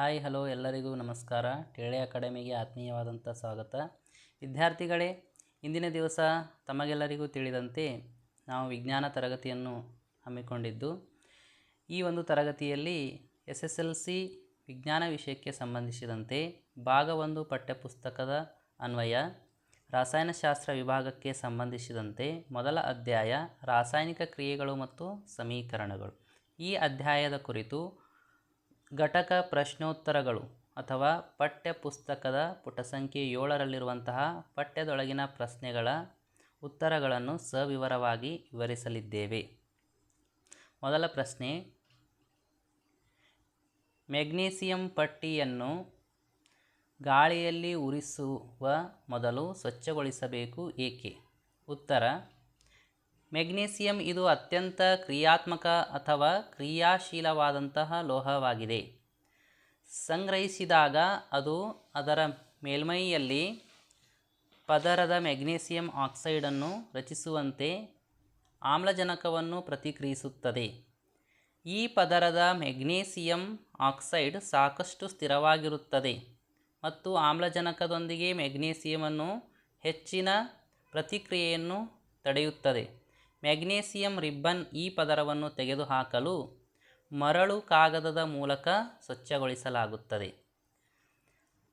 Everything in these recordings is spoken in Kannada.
ಹಾಯ್, ಹಲೋ ಎಲ್ಲರಿಗೂ ನಮಸ್ಕಾರ. ಟೇಳೆ ಅಕಾಡೆಮಿಗೆ ಆತ್ಮೀಯವಾದಂಥ ಸ್ವಾಗತ. ವಿದ್ಯಾರ್ಥಿಗಳೇ, ಇಂದಿನ ದಿವಸ ತಮಗೆಲ್ಲರಿಗೂ ತಿಳಿದಂತೆ ನಾವು ವಿಜ್ಞಾನ ತರಗತಿಯನ್ನು ಹಮ್ಮಿಕೊಂಡಿದ್ದು, ಈ ಒಂದು ತರಗತಿಯಲ್ಲಿ ಎಸ್ ಎಸ್ ಎಲ್ ಸಿ ವಿಜ್ಞಾನ ವಿಷಯಕ್ಕೆ ಸಂಬಂಧಿಸಿದಂತೆ ಭಾಗ ಒಂದು ಪಠ್ಯಪುಸ್ತಕದ ಅನ್ವಯ, ರಾಸಾಯನಶಾಸ್ತ್ರ ವಿಭಾಗಕ್ಕೆ ಸಂಬಂಧಿಸಿದಂತೆ ಮೊದಲ ಅಧ್ಯಾಯ ರಾಸಾಯನಿಕ ಕ್ರಿಯೆಗಳು ಮತ್ತು ಸಮೀಕರಣಗಳು. ಈ ಅಧ್ಯಾಯದ ಕುರಿತು ಘಟಕ ಪ್ರಶ್ನೋತ್ತರಗಳು ಅಥವಾ ಪಠ್ಯ ಪುಸ್ತಕದ ಪುಟ ಸಂಖ್ಯೆ ಏಳರಲ್ಲಿರುವಂತಹ ಪಠ್ಯದೊಳಗಿನ ಪ್ರಶ್ನೆಗಳ ಉತ್ತರಗಳನ್ನು ಸವಿವರವಾಗಿ ವಿವರಿಸಲಿದ್ದೇವೆ. ಮೊದಲ ಪ್ರಶ್ನೆ, ಮೆಗ್ನೀಸಿಯಂ ಪಟ್ಟಿಯನ್ನು ಗಾಳಿಯಲ್ಲಿ ಉರಿಸುವ ಮೊದಲು ಸ್ವಚ್ಛಗೊಳಿಸಬೇಕು ಏಕೆ? ಉತ್ತರ ಮೆಗ್ನೀಸಿಯಂ ಇದು ಅತ್ಯಂತ ಕ್ರಿಯಾತ್ಮಕ ಅಥವಾ ಕ್ರಿಯಾಶೀಲವಾದಂತಹ ಲೋಹವಾಗಿದೆ. ಸಂಗ್ರಹಿಸಿದಾಗ ಅದು ಅದರ ಮೇಲ್ಮೈಯಲ್ಲಿ ಪದರದ ಮೆಗ್ನೀಸಿಯಂ ಆಕ್ಸೈಡನ್ನು ರಚಿಸುವಂತೆ ಆಮ್ಲಜನಕವನ್ನು ಪ್ರತಿಕ್ರಿಯಿಸುತ್ತದೆ. ಈ ಪದರದ ಮೆಗ್ನೀಸಿಯಂ ಆಕ್ಸೈಡ್ ಸಾಕಷ್ಟು ಸ್ಥಿರವಾಗಿರುತ್ತದೆ ಮತ್ತು ಆಮ್ಲಜನಕದೊಂದಿಗೆ ಮೆಗ್ನೀಸಿಯಮನ್ನು ಹೆಚ್ಚಿನ ಪ್ರತಿಕ್ರಿಯೆಯನ್ನು ತಡೆಯುತ್ತದೆ. ಮ್ಯಾಗ್ನೇಸಿಯಂ ರಿಬ್ಬನ್ ಈ ಪದರವನ್ನು ತೆಗೆದುಹಾಕಲು ಮರಳು ಕಾಗದದ ಮೂಲಕ ಸ್ವಚ್ಛಗೊಳಿಸಲಾಗುತ್ತದೆ.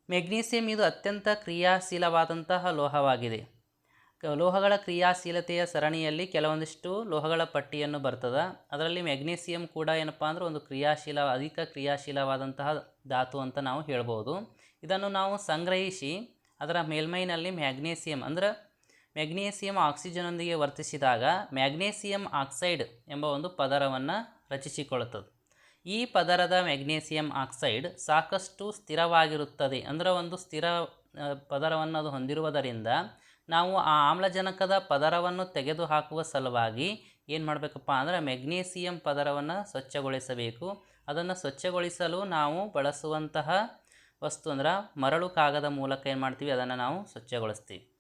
ಮೆಗ್ನೀಸಿಯಂ ಇದು ಅತ್ಯಂತ ಕ್ರಿಯಾಶೀಲವಾದಂತಹ ಲೋಹವಾಗಿದೆ. ಲೋಹಗಳ ಕ್ರಿಯಾಶೀಲತೆಯ ಸರಣಿಯಲ್ಲಿ ಕೆಲವೊಂದಿಷ್ಟು ಲೋಹಗಳ ಪಟ್ಟಿಯನ್ನು ಬರ್ತದೆ. ಅದರಲ್ಲಿ ಮೆಗ್ನೀಸಿಯಂ ಕೂಡ ಏನಪ್ಪ ಅಂದ್ರೆ ಒಂದು ಕ್ರಿಯಾಶೀಲ, ಅಧಿಕ ಕ್ರಿಯಾಶೀಲವಾದಂತಹ ಧಾತು ಅಂತ ನಾವು ಹೇಳ್ಬೋದು. ಇದನ್ನು ನಾವು ಸಂಗ್ರಹಿಸಿ ಅದರ ಮೇಲ್ಮೈನಲ್ಲಿ ಮ್ಯಾಗ್ನೇಸಿಯಂ ಅಂದ್ರೆ ಮೆಗ್ನೀಸಿಯಂ ಆಕ್ಸಿಜನ್ನೊಂದಿಗೆ ವರ್ತಿಸಿದಾಗ ಮ್ಯಾಗ್ನೇಸಿಯಂ ಆಕ್ಸೈಡ್ ಎಂಬ ಒಂದು ಪದರವನ್ನು ರಚಿಸಿಕೊಳ್ಳುತ್ತದೆ. ಈ ಪದರದ ಮ್ಯಾಗ್ನೇಸಿಯಂ ಆಕ್ಸೈಡ್ ಸಾಕಷ್ಟು ಸ್ಥಿರವಾಗಿರುತ್ತದೆ ಅಂದರೆ ಒಂದು ಸ್ಥಿರ ಪದರವನ್ನು ಅದು ಹೊಂದಿರುವುದರಿಂದ ನಾವು ಆ ಆಮ್ಲಜನಕದ ಪದರವನ್ನು ತೆಗೆದುಹಾಕುವ ಸಲುವಾಗಿ ಏನು ಮಾಡಬೇಕಪ್ಪ ಅಂದರೆ ಮೆಗ್ನೀಸಿಯಂ ಪದರವನ್ನು ಸ್ವಚ್ಛಗೊಳಿಸಬೇಕು. ಅದನ್ನು ಸ್ವಚ್ಛಗೊಳಿಸಲು ನಾವು ಬಳಸುವಂತಹ ವಸ್ತು ಅಂದ್ರೆ ಮರಳು ಕಾಗದ ಮೂಲಕ ಏನು ಮಾಡ್ತೀವಿ? ಅದನ್ನು ನಾವು ಸ್ವಚ್ಛಗೊಳಿಸ್ತೀವಿ.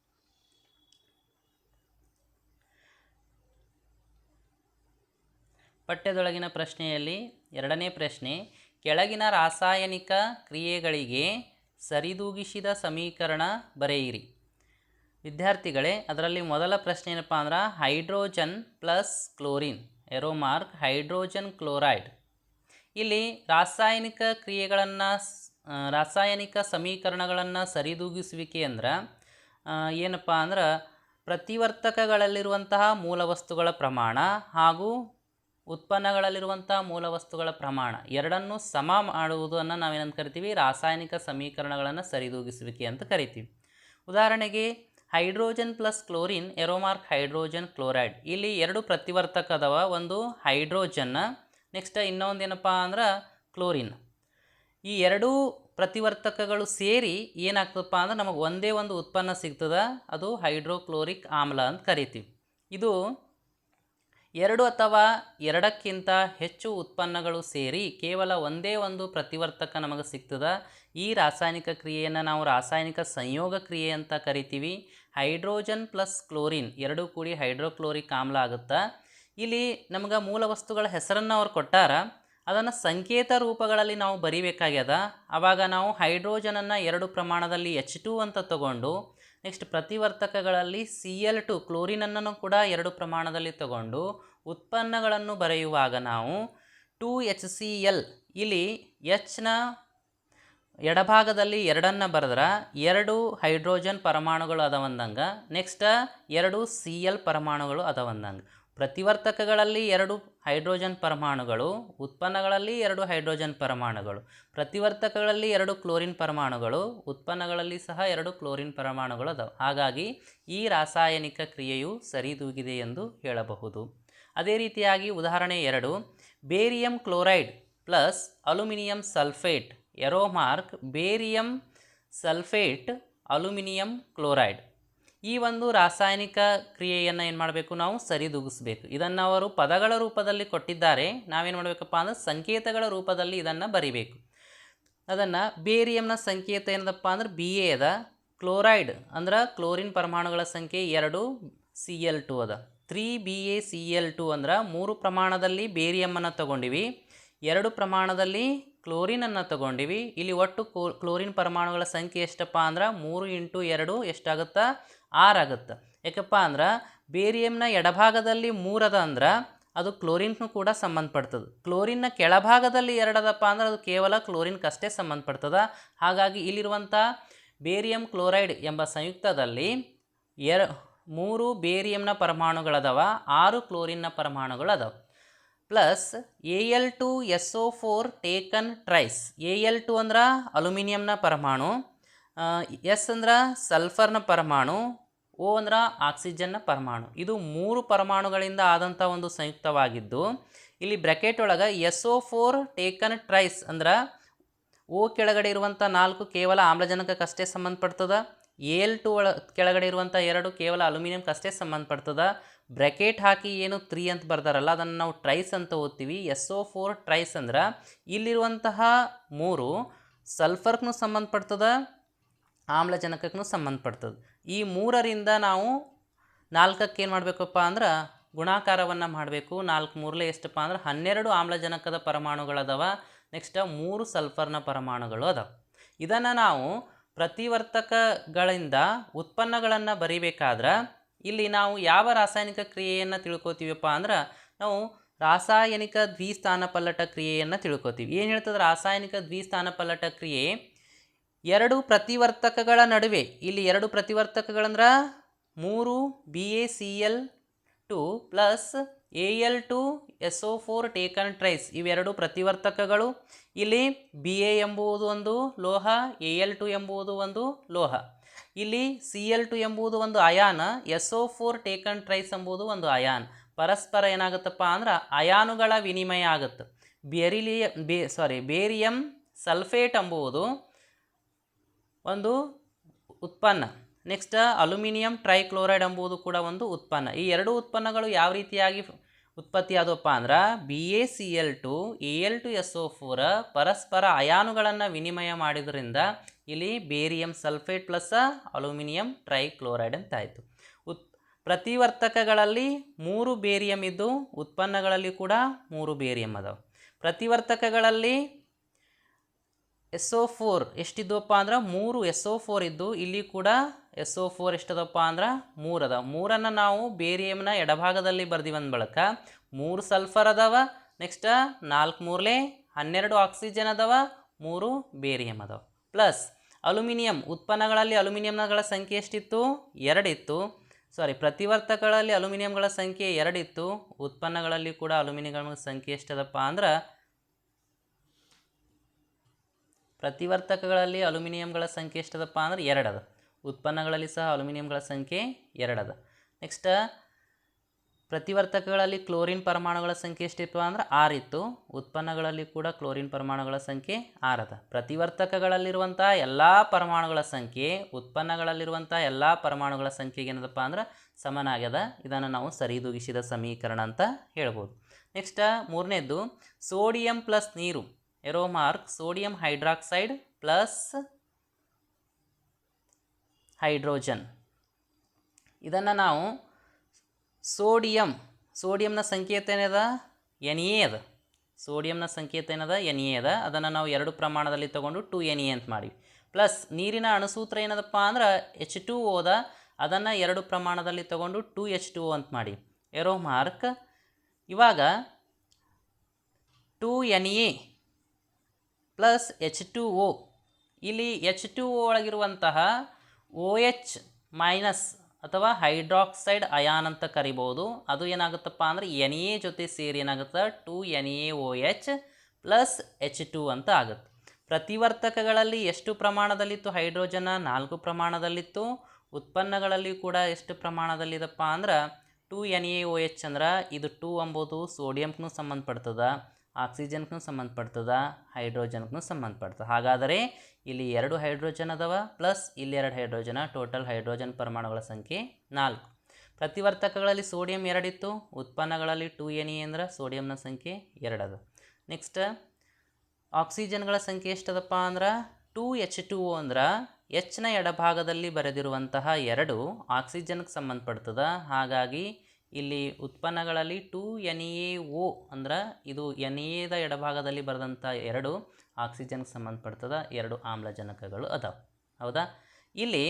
ಪಠ್ಯದೊಳಗಿನ ಪ್ರಶ್ನೆಯಲ್ಲಿ ಎರಡನೇ ಪ್ರಶ್ನೆ, ಕೆಳಗಿನ ರಾಸಾಯನಿಕ ಕ್ರಿಯೆಗಳಿಗೆ ಸರಿದೂಗಿಸಿದ ಸಮೀಕರಣ ಬರೆಯಿರಿ. ವಿದ್ಯಾರ್ಥಿಗಳೇ, ಅದರಲ್ಲಿ ಮೊದಲ ಪ್ರಶ್ನೆ ಏನಪ್ಪ ಅಂದ್ರೆ, hydrogen plus chlorine arrow mark hydrogen chloride. ಇಲ್ಲಿ ರಾಸಾಯನಿಕ ಕ್ರಿಯೆಗಳನ್ನು ರಾಸಾಯನಿಕ ಸಮೀಕರಣಗಳನ್ನು ಸರಿದೂಗಿಸುವಿಕೆ ಅಂದ್ರೆ ಏನಪ್ಪ ಅಂದ್ರೆ, ಪ್ರತಿವರ್ತಕಗಳಲ್ಲಿರುವಂತಹ ಮೂಲ ವಸ್ತುಗಳ ಪ್ರಮಾಣ ಹಾಗೂ ಉತ್ಪನ್ನಗಳಲ್ಲಿರುವಂತಹ ಮೂಲ ವಸ್ತುಗಳ ಪ್ರಮಾಣ ಎರಡನ್ನು ಸಮ ಮಾಡುವುದನ್ನು ನಾವೇನಂತ ಕರಿತೀವಿ? ರಾಸಾಯನಿಕ ಸಮೀಕರಣಗಳನ್ನು ಸರಿದೂಗಿಸುವಿಕೆ ಅಂತ ಕರಿತೀವಿ. ಉದಾಹರಣೆಗೆ hydrogen plus chlorine, arrow mark hydrogen chloride. ಇಲ್ಲಿ ಎರಡು ಪ್ರತಿವರ್ತಕ ಅದಾವ. ಒಂದು ಹೈಡ್ರೋಜನ್ನ ನೆಕ್ಸ್ಟ್ ಇನ್ನೊಂದು ಏನಪ್ಪ ಅಂದ್ರೆ ಕ್ಲೋರಿನ್. ಈ ಎರಡೂ ಪ್ರತಿವರ್ತಕಗಳು ಸೇರಿ ಏನಾಗ್ತದಪ್ಪ ಅಂದ್ರೆ ನಮಗೆ ಒಂದೇ ಒಂದು ಉತ್ಪನ್ನ ಸಿಗ್ತದ. ಅದು ಹೈಡ್ರೋಕ್ಲೋರಿಕ್ ಆಮ್ಲ ಅಂತ ಕರಿತೀವಿ. ಇದು ಎರಡು ಅಥವಾ ಎರಡಕ್ಕಿಂತ ಹೆಚ್ಚು ಉತ್ಪನ್ನಗಳು ಸೇರಿ ಕೇವಲ ಒಂದೇ ಒಂದು ಪ್ರತಿವರ್ತಕ ನಮಗೆ ಸಿಗ್ತದ. ಈ ರಾಸಾಯನಿಕ ಕ್ರಿಯೆಯನ್ನು ನಾವು ರಾಸಾಯನಿಕ ಸಂಯೋಗ ಕ್ರಿಯೆ ಅಂತ ಕರಿತೀವಿ. ಹೈಡ್ರೋಜನ್ ಪ್ಲಸ್ ಕ್ಲೋರಿನ್ ಎರಡೂ ಕೂಡಿ ಹೈಡ್ರೋಕ್ಲೋರಿಕ್ ಆಮ್ಲ ಆಗುತ್ತಾ. ಇಲ್ಲಿ ನಮಗೆ ಮೂಲ ವಸ್ತುಗಳ ಹೆಸರನ್ನು ಅವ್ರು ಕೊಟ್ಟಾರ. ಅದನ್ನು ಸಂಕೇತ ರೂಪಗಳಲ್ಲಿ ನಾವು ಬರಿಬೇಕಾಗ್ಯದ. ಆವಾಗ ನಾವು ಹೈಡ್ರೋಜನನ್ನು ಎರಡು ಪ್ರಮಾಣದಲ್ಲಿ ಎಚ್ ಟು ಅಂತ ತಗೊಂಡು ನೆಕ್ಸ್ಟ್ ಪ್ರತಿವರ್ತಕಗಳಲ್ಲಿ ಸಿ ಎಲ್ ಟು ಕ್ಲೋರಿನನ್ನು ಕೂಡ ಎರಡು ಪ್ರಮಾಣದಲ್ಲಿ ತಗೊಂಡು ಉತ್ಪನ್ನಗಳನ್ನು ಬರೆಯುವಾಗ ನಾವು ಟು ಎಚ್ ಸಿ ಎಲ್ ಇಲ್ಲಿ ಎಚ್ನ ಎಡಭಾಗದಲ್ಲಿ ಎರಡನ್ನು ಬರೆದ್ರೆ ಎರಡು ಹೈಡ್ರೋಜನ್ ಪರಮಾಣುಗಳು ಅದವಂದಂಗೆ ನೆಕ್ಸ್ಟ್ ಎರಡು ಸಿ ಎಲ್ ಪರಮಾಣುಗಳು ಅದಾವಂದಂಗ ಪ್ರತಿವರ್ತಕಗಳಲ್ಲಿ ಎರಡು ಹೈಡ್ರೋಜನ್ ಪರಮಾಣುಗಳು, ಉತ್ಪನ್ನಗಳಲ್ಲಿ ಎರಡು ಹೈಡ್ರೋಜನ್ ಪರಮಾಣುಗಳು, ಪ್ರತಿವರ್ತಕಗಳಲ್ಲಿ ಎರಡು ಕ್ಲೋರಿನ್ ಪರಮಾಣುಗಳು, ಉತ್ಪನ್ನಗಳಲ್ಲಿ ಸಹ ಎರಡು ಕ್ಲೋರಿನ್ ಪರಮಾಣುಗಳು ಅದಾವೆ. ಹಾಗಾಗಿ ಈ ರಾಸಾಯನಿಕ ಕ್ರಿಯೆಯು ಸರಿದೂಗಿದೆ ಎಂದು ಹೇಳಬಹುದು. ಅದೇ ರೀತಿಯಾಗಿ ಉದಾಹರಣೆ ಎರಡು, barium chloride plus aluminium sulphate arrow mark barium sulphate, aluminium chloride. ಈ ಒಂದು ರಾಸಾಯನಿಕ ಕ್ರಿಯೆಯನ್ನು ಏನು ಮಾಡಬೇಕು? ನಾವು ಸರಿದೂಗಿಸಬೇಕು. ಇದನ್ನು ಅವರು ಪದಗಳ ರೂಪದಲ್ಲಿ ಕೊಟ್ಟಿದ್ದಾರೆ. ನಾವೇನು ಮಾಡಬೇಕಪ್ಪ ಅಂದ್ರೆ ಸಂಕೇತಗಳ ರೂಪದಲ್ಲಿ ಇದನ್ನು ಬರಿಬೇಕು. ಅದನ್ನು ಬೇರಿಯಂನ ಸಂಕೇತ ಏನದಪ್ಪ ಅಂದ್ರೆ ಬಿ ಎ ಅದ, ಕ್ಲೋರೈಡ್ ಅಂದ್ರೆ ಕ್ಲೋರಿನ್ ಪರಮಾಣುಗಳ ಸಂಖ್ಯೆ ಎರಡು ಸಿ ಎಲ್ ಟು ಅದ. Three B A C L two ಅಂದ್ರೆ ಮೂರು ಪ್ರಮಾಣದಲ್ಲಿ ಬೇರಿಯಮ್ಮನ್ನು ತಗೊಂಡಿವಿ, ಎರಡು ಪ್ರಮಾಣದಲ್ಲಿ ಕ್ಲೋರಿನನ್ನು ತಗೊಂಡಿವಿ. ಇಲ್ಲಿ ಒಟ್ಟು ಕ್ಲೋರಿನ್ ಪರಮಾಣುಗಳ ಸಂಖ್ಯೆ ಎಷ್ಟಪ್ಪ ಅಂದ್ರೆ ಮೂರು ಇಂಟು ಎರಡು ಎಷ್ಟಾಗುತ್ತಾ? ಆರು ಆಗುತ್ತೆ. ಯಾಕಪ್ಪ ಅಂದ್ರೆ ಬೇರಿಯಮ್ನ ಎಡಭಾಗದಲ್ಲಿ ಮೂರದ ಅಂದ್ರೆ ಅದು ಕ್ಲೋರಿನ್ಗೂ ಕೂಡ ಸಂಬಂಧಪಡ್ತದೆ. ಕ್ಲೋರಿನ್ನ ಕೆಳಭಾಗದಲ್ಲಿ ಎರಡದಪ್ಪ ಅಂದ್ರೆ ಅದು ಕೇವಲ ಕ್ಲೋರಿನ್ಕಷ್ಟೇ ಸಂಬಂಧಪಡ್ತದೆ. ಹಾಗಾಗಿ ಇಲ್ಲಿರುವಂಥ ಬೇರಿಯಂ ಕ್ಲೋರೈಡ್ ಎಂಬ ಸಂಯುಕ್ತದಲ್ಲಿ ಎರ ಮೂರು ಬೇರಿಯಂನ ಪರಮಾಣುಗಳದವ, ಆರು ಕ್ಲೋರಿನ್ನ ಪರಮಾಣುಗಳದಾವೆ. Plus A L two S O four taken thrice. A L two ಅಂದ್ರೆ ಅಲ್ಯೂಮಿನಿಯಂನ ಪರಮಾಣು. ಎಸ್ ಅಂದ್ರೆ ಸಲ್ಫರ್ನ ಪರಮಾಣು ಓ ಅಂದ್ರೆ ಆಕ್ಸಿಜನ್ನ ಪರಮಾಣು. ಇದು ಮೂರು ಪರಮಾಣುಗಳಿಂದ ಆದಂಥ ಒಂದು ಸಂಯುಕ್ತವಾಗಿದ್ದು, ಇಲ್ಲಿ ಬ್ರ್ಯಾಕೆಟ್ ಒಳಗೆ S O four taken thrice ಅಂದ್ರೆ ಓ ಕೆಳಗಡೆ ಇರುವಂಥ ನಾಲ್ಕು ಕೇವಲ ಆಮ್ಲಜನಕಕ್ಕಷ್ಟೇ ಸಂಬಂಧಪಡ್ತದ ಏಲ್ ಟು ಒಳ ಕೆಳಗಡೆ ಇರುವಂಥ ಎರಡು ಕೇವಲ ಅಲ್ಯೂಮಿನಿಯಂಕಷ್ಟೇ ಸಂಬಂಧಪಡ್ತದೆ. ಬ್ರ್ಯಾಕೆಟ್ ಹಾಕಿ ಏನು ತ್ರೀ ಅಂತ ಬರ್ದಾರಲ್ಲ, ಅದನ್ನು ನಾವು ಟ್ರೈಸ್ ಅಂತ ಓದ್ತೀವಿ. ಎಸ್ ಒ ಫೋರ್ ಟ್ರೈಸ್ ಅಂದ್ರೆ ಇಲ್ಲಿರುವಂತಹ ಮೂರು ಸಲ್ಫರ್ಗೂ ಸಂಬಂಧಪಡ್ತದ ಆಮ್ಲಜನಕಕ್ಕೂ ಸಂಬಂಧಪಡ್ತದೆ. ಈ ಮೂರರಿಂದ ನಾವು ನಾಲ್ಕಕ್ಕೆ ಏನು ಮಾಡಬೇಕಪ್ಪ ಅಂದ್ರೆ ಗುಣಾಕಾರವನ್ನು ಮಾಡಬೇಕು. ನಾಲ್ಕು ಮೂರಲೆ ಎಷ್ಟಪ್ಪ ಅಂದ್ರೆ ಹನ್ನೆರಡು ಆಮ್ಲಜನಕದ ಪರಮಾಣುಗಳದವ. ನೆಕ್ಸ್ಟ್ ಮೂರು ಸಲ್ಫರ್ನ ಪರಮಾಣುಗಳು ಅದಾವೆ. ಇದನ್ನು ನಾವು ಪ್ರತಿವರ್ತಕಗಳಿಂದ ಉತ್ಪನ್ನಗಳನ್ನು ಬರಿಬೇಕಾದ್ರೆ ಇಲ್ಲಿ ನಾವು ಯಾವ ರಾಸಾಯನಿಕ ಕ್ರಿಯೆಯನ್ನು ತಿಳ್ಕೊತೀವಪ್ಪ ಅಂದ್ರೆ ನಾವು ರಾಸಾಯನಿಕ ದ್ವಿಸ್ಥಾನಪಲ್ಲಟ ಕ್ರಿಯೆಯನ್ನು ತಿಳ್ಕೊತೀವಿ. ಏನು ಹೇಳ್ತದೆ ರಾಸಾಯನಿಕ ದ್ವಿಸ್ಥಾನಪಲ್ಲಟ ಕ್ರಿಯೆ? ಎರಡು ಪ್ರತಿವರ್ತಕಗಳ ನಡುವೆ, ಇಲ್ಲಿ ಎರಡು ಪ್ರತಿವರ್ತಕಗಳಂದ್ರೆ ಮೂರು B A C L two plus A L two S O four taken thrice ಇವೆರಡು ಪ್ರತಿವರ್ತಕಗಳು. ಇಲ್ಲಿ ಬಿ ಎ ಎಂಬುವುದು ಒಂದು ಲೋಹ ಎ ಎಲ್ ಟು ಎಂಬುವುದು ಒಂದು ಲೋಹ. ಇಲ್ಲಿ ಸಿ ಎಲ್ ಟು ಎಂಬುದು ಒಂದು ion S O four taken thrice ಎಂಬುದು ಒಂದು ಅಯಾನ್. ಪರಸ್ಪರ ಏನಾಗುತ್ತಪ್ಪ ಅಂದ್ರೆ ಅಯಾನುಗಳ ವಿನಿಮಯ ಆಗುತ್ತೆ. ಬೆರಿಲಿಯ, ಬೇ ಸಾರಿ ಬೇರಿಯಂ ಸಲ್ಫೇಟ್ ಎಂಬುದು ಒಂದು ಉತ್ಪನ್ನ. ನೆಕ್ಸ್ಟ್ ಅಲ್ಯೂಮಿನಿಯಂ ಟ್ರೈಕ್ಲೋರೈಡ್ ಎಂಬುದು ಕೂಡ ಒಂದು ಉತ್ಪನ್ನ. ಈ ಎರಡು ಉತ್ಪನ್ನಗಳು ಯಾವ ರೀತಿಯಾಗಿ ಉತ್ಪತ್ತಿ ಆದವಪ್ಪ ಅಂದ್ರೆ B A C L two A L two S O four ಪರಸ್ಪರ ಅಯಾನುಗಳನ್ನು ವಿನಿಮಯ ಮಾಡಿದ್ರಿಂದ ಇಲ್ಲಿ barium sulphate plus aluminium trichloride ಅಂತ ಆಯಿತು. ಉತ್ ಪ್ರತಿವರ್ತಕಗಳಲ್ಲಿ ಮೂರು ಬೇರಿಯಂ ಇದ್ದು ಉತ್ಪನ್ನಗಳಲ್ಲಿ ಕೂಡ ಮೂರು ಬೇರಿಯಂ ಅದಾವೆ. ಪ್ರತಿವರ್ತಕಗಳಲ್ಲಿ ಎಸ್ ಒ ಫೋರ್ ಎಷ್ಟಿದ್ದಪ್ಪ ಅಂದ್ರೆ ಮೂರು ಎಸ್ ಒ ಫೋರ್ ಇದ್ದು ಇಲ್ಲಿ ಕೂಡ ಎಸ್ ಒ ಫೋರ್ ಎಷ್ಟದಪ್ಪ ಅಂದ್ರೆ ಮೂರು ಅದ. ಮೂರನ್ನು ನಾವು ಬೇರಿಯಮ್ನ ಎಡಭಾಗದಲ್ಲಿ ಬರ್ದಿವಿ ಅಂದ ಬಳಕ ಮೂರು ಸಲ್ಫರ್ ಅದಾವ, ನೆಕ್ಸ್ಟ್ ನಾಲ್ಕು ಮೂರಲೆ ಹನ್ನೆರಡು ಆಕ್ಸಿಜನ್ ಅದಾವ, ಮೂರು ಬೇರಿಯಮ್ ಅದಾವ. ಪ್ಲಸ್ ಅಲ್ಯೂಮಿನಿಯಂ, ಉತ್ಪನ್ನಗಳಲ್ಲಿ ಅಲ್ಯೂಮಿನಿಯಂಗಳ ಸಂಖ್ಯೆ ಎಷ್ಟಿತ್ತು? ಎರಡಿತ್ತು. ಸಾರಿ ಪ್ರತಿವರ್ತಕಗಳಲ್ಲಿ ಅಲ್ಯೂಮಿನಿಯಂಗಳ ಸಂಖ್ಯೆ ಎರಡಿತ್ತು, ಉತ್ಪನ್ನಗಳಲ್ಲಿ ಕೂಡ ಅಲ್ಯೂಮಿನಿಯಂಗಳ ಸಂಖ್ಯೆ ಎಷ್ಟದಪ್ಪ ಅಂದ್ರೆ ಪ್ರತಿವರ್ತಕಗಳಲ್ಲಿ ಅಲ್ಯೂಮಿನಿಯಂಗಳ ಸಂಖ್ಯೆ ಎಷ್ಟದಪ್ಪ ಅಂದ್ರೆ ಎರಡದ. ಉತ್ಪನ್ನಗಳಲ್ಲಿ ಸಹ ಅಲ್ಯೂಮಿನಿಯಂಗಳ ಸಂಖ್ಯೆ ಎರಡದ. ನೆಕ್ಸ್ಟ್ ಪ್ರತಿವರ್ತಕಗಳಲ್ಲಿ ಕ್ಲೋರಿನ್ ಪರಮಾಣುಗಳ ಸಂಖ್ಯೆ ಎಷ್ಟಿತ್ತು ಅಂದ್ರೆ ಆರಿತ್ತು. ಉತ್ಪನ್ನಗಳಲ್ಲಿ ಕೂಡ ಕ್ಲೋರಿನ್ ಪರಮಾಣುಗಳ ಸಂಖ್ಯೆ ಆರದ. ಪ್ರತಿವರ್ತಕಗಳಲ್ಲಿರುವಂಥ ಎಲ್ಲ ಪರಮಾಣುಗಳ ಸಂಖ್ಯೆ, ಉತ್ಪನ್ನಗಳಲ್ಲಿರುವಂಥ ಎಲ್ಲ ಪರಮಾಣುಗಳ ಸಂಖ್ಯೆಗೆ ಏನದಪ್ಪ ಅಂದ್ರೆ ಸಮನಾಗ್ಯದ. ಇದನ್ನು ನಾವು ಸರಿದೂಗಿಸಿದ ಸಮೀಕರಣ ಅಂತ ಹೇಳ್ಬೋದು. ನೆಕ್ಸ್ಟ್ ಮೂರನೇದ್ದು, ಸೋಡಿಯಂ ಪ್ಲಸ್ ನೀರು. Arrow mark sodium hydroxide plus hydrogen ಇದನ್ನು ನಾವು ಸೋಡಿಯಂ ಸೋಡಿಯಂನ ಸಂಕೇತ ಏನದ? ಎನ್ ಎ ಅದ. ಸೋಡಿಯಂನ ಸಂಕೇತ ಏನದ? ಎನ್ ಎ ಅದ. ಅದನ್ನು ನಾವು ಎರಡು ಪ್ರಮಾಣದಲ್ಲಿ ತಗೊಂಡು ಟು ಎನ್ ಎ ಅಂತ ಮಾಡಿವಿ. ಪ್ಲಸ್ ನೀರಿನ ಅಣುಸೂತ್ರ ಏನದಪ್ಪ ಅಂದ್ರೆ ಎಚ್ ಟು ಓದ ಅದನ್ನು ಎರಡು ಪ್ರಮಾಣದಲ್ಲಿ ತಗೊಂಡು ಟು ಎಚ್ ಟು ಅಂತ ಮಾಡಿ ಎರೋ ಮಾರ್ಕ್ ಇವಾಗ two N A plus H two O ಇಲ್ಲಿ ಎಚ್ ಟು ಒಳಗಿರುವಂತಹ ಒ ಎಚ್ ಮೈನಸ್ ಅಥವಾ ಹೈಡ್ರಾಕ್ಸೈಡ್ ಅಯಾನ್ ಅಂತ ಕರಿಬೋದು. ಅದು ಏನಾಗುತ್ತಪ್ಪ ಅಂದರೆ ಎನ್ ಎ ಜೊತೆ ಸೇರಿ ಏನಾಗುತ್ತೆ? Two N A O H plus H two ಅಂತ ಆಗುತ್ತೆ. ಪ್ರತಿವರ್ತಕಗಳಲ್ಲಿ ಎಷ್ಟು ಪ್ರಮಾಣದಲ್ಲಿತ್ತು ಹೈಡ್ರೋಜನ? ನಾಲ್ಕು ಪ್ರಮಾಣದಲ್ಲಿತ್ತು. ಉತ್ಪನ್ನಗಳಲ್ಲಿ ಕೂಡ ಎಷ್ಟು ಪ್ರಮಾಣದಲ್ಲಿದಪ್ಪ ಅಂದ್ರೆ two N A O H ಅಂದ್ರೆ ಇದು ಟು ಎಂಬುದು ಸೋಡಿಯಂಗೂ ಸಂಬಂಧಪಡ್ತದ. ಆಕ್ಸಿಜನ್ಗೂ ಸಂಬಂಧಪಡ್ತದ, ಹೈಡ್ರೋಜನ್ಗೂ ಸಂಬಂಧಪಡ್ತದೆ. ಹಾಗಾದರೆ ಇಲ್ಲಿ ಎರಡು ಹೈಡ್ರೋಜನ್ ಅದಾವ ಪ್ಲಸ್ ಇಲ್ಲಿ ಎರಡು ಹೈಡ್ರೋಜನ, ಟೋಟಲ್ ಹೈಡ್ರೋಜನ್ ಪರಮಾಣುಗಳ ಸಂಖ್ಯೆ ನಾಲ್ಕು. ಪ್ರತಿವರ್ತಕಗಳಲ್ಲಿ ಸೋಡಿಯಂ ಎರಡಿತ್ತು, ಉತ್ಪನ್ನಗಳಲ್ಲಿ ಟೂ ಎನ್ ಎ ಅಂದ್ರೆ ಸೋಡಿಯಂನ ಸಂಖ್ಯೆ ಎರಡದ ನೆಕ್ಸ್ಟ್, ಆಕ್ಸಿಜನ್ಗಳ ಸಂಖ್ಯೆ ಎಷ್ಟದಪ್ಪ ಅಂದ್ರೆ ಟೂ ಎಚ್ ಟು ಅಂದ್ರೆ ಎಚ್ನ ಎಡಭಾಗದಲ್ಲಿ ಬರೆದಿರುವಂತಹ ಎರಡು ಆಕ್ಸಿಜನ್ಗೆ ಸಂಬಂಧಪಡ್ತದ. ಹಾಗಾಗಿ ಇಲ್ಲಿ ಉತ್ಪನ್ನಗಳಲ್ಲಿ ಟು ಎನ್ ಎ ಒ ಅಂದ್ರೆ ಇದು ಎನ್ ಎದ ಎಡಭಾಗದಲ್ಲಿ ಬರೆದಂಥ ಎರಡು ಆಕ್ಸಿಜನ್ಗೆ ಸಂಬಂಧಪಡ್ತದ ಎರಡು ಆಮ್ಲಜನಕಗಳು ಅದಾವೆ. ಹೌದಾ? ಇಲ್ಲಿ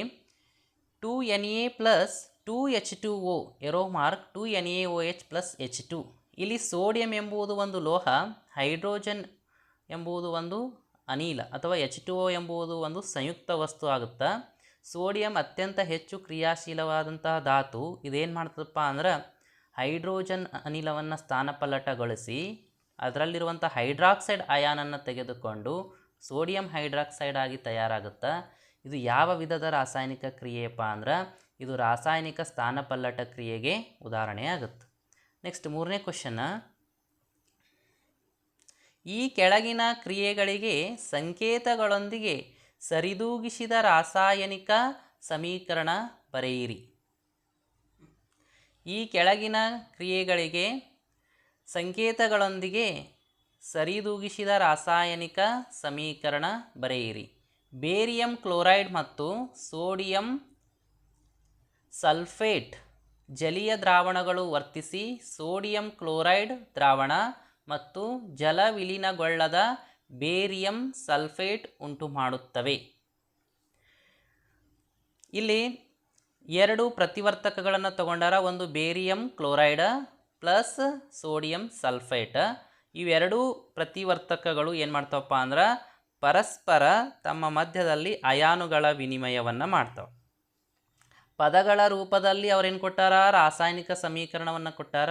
two N A plus two H two O arrow mark two N A O H plus H two ಇಲ್ಲಿ ಸೋಡಿಯಂ ಎಂಬುದು ಒಂದು ಲೋಹ ಹೈಡ್ರೋಜನ್ ಎಂಬುದು ಒಂದು ಅನಿಲ ಅಥವಾ ಎಚ್ ಟು ಒ ಎಂಬುದು ಒಂದು ಸಂಯುಕ್ತ ವಸ್ತು ಆಗುತ್ತಾ? ಸೋಡಿಯಂ ಅತ್ಯಂತ ಹೆಚ್ಚು ಕ್ರಿಯಾಶೀಲವಾದಂತಹ ಧಾತು. ಇದೇನು ಮಾಡ್ತದಪ್ಪ ಅಂದ್ರೆ ಹೈಡ್ರೋಜನ್ ಅನಿಲವನ್ನು ಸ್ಥಾನಪಲ್ಲಟಗೊಳಿಸಿ ಅದರಲ್ಲಿರುವಂಥ ಹೈಡ್ರಾಕ್ಸೈಡ್ ಅಯಾನನ್ನು ತೆಗೆದುಕೊಂಡು ಸೋಡಿಯಂ ಹೈಡ್ರಾಕ್ಸೈಡ್ ಆಗಿ ತಯಾರಾಗುತ್ತಾ. ಇದು ಯಾವ ವಿಧದ ರಾಸಾಯನಿಕ ಕ್ರಿಯೆಯಪ್ಪ ಅಂದ್ರೆ ಇದು ರಾಸಾಯನಿಕ ಸ್ಥಾನಪಲ್ಲಟ ಕ್ರಿಯೆಗೆ ಉದಾಹರಣೆ ಆಗುತ್ತೆ ನೆಕ್ಸ್ಟ್ ಮೂರನೇ ಕ್ವಶನ್ನ ಈ ಕೆಳಗಿನ ಕ್ರಿಯೆಗಳಿಗೆ ಸಂಕೇತಗಳೊಂದಿಗೆ ಸರಿದೂಗಿಸಿದ ರಾಸಾಯನಿಕ ಸಮೀಕರಣ ಬರೆಯಿರಿ. ಈ ಕೆಳಗಿನ ಕ್ರಿಯೆಗಳಿಗೆ ಸಂಕೇತಗಳೊಂದಿಗೆ ಸರಿದೂಗಿಸಿದ ರಾಸಾಯನಿಕ ಸಮೀಕರಣ ಬರೆಯಿರಿ. ಬೇರಿಯಂ ಕ್ಲೋರೈಡ್ ಮತ್ತು ಸೋಡಿಯಂ ಸಲ್ಫೇಟ್ ಜಲೀಯ ದ್ರಾವಣಗಳು ವರ್ತಿಸಿ ಸೋಡಿಯಂ ಕ್ಲೋರೈಡ್ ದ್ರಾವಣ ಮತ್ತು ಜಲ ವಿಲೀನಗೊಳ್ಳದ ಬೇರಿಯಂ ಸಲ್ಫೇಟ್ ಉಂಟು ಮಾಡುತ್ತವೆ ಇಲ್ಲಿ ಎರಡು ಪ್ರತಿವರ್ತಕಗಳನ್ನು ತಗೊಂಡಾರ ಒಂದು barium chloride plus sodium sulphate. ಇವೆರಡೂ ಪ್ರತಿವರ್ತಕಗಳು ಏನು ಮಾಡ್ತಾವಪ್ಪ ಅಂದ್ರೆ ಪರಸ್ಪರ ತಮ್ಮ ಮಧ್ಯದಲ್ಲಿ ಅಯಾನುಗಳ ವಿನಿಮಯವನ್ನು ಮಾಡ್ತಾವೆ. ಪದಗಳ ರೂಪದಲ್ಲಿ ಅವ್ರೇನು ಕೊಟ್ಟಾರ? ರಾಸಾಯನಿಕ ಸಮೀಕರಣವನ್ನು ಕೊಟ್ಟಾರ.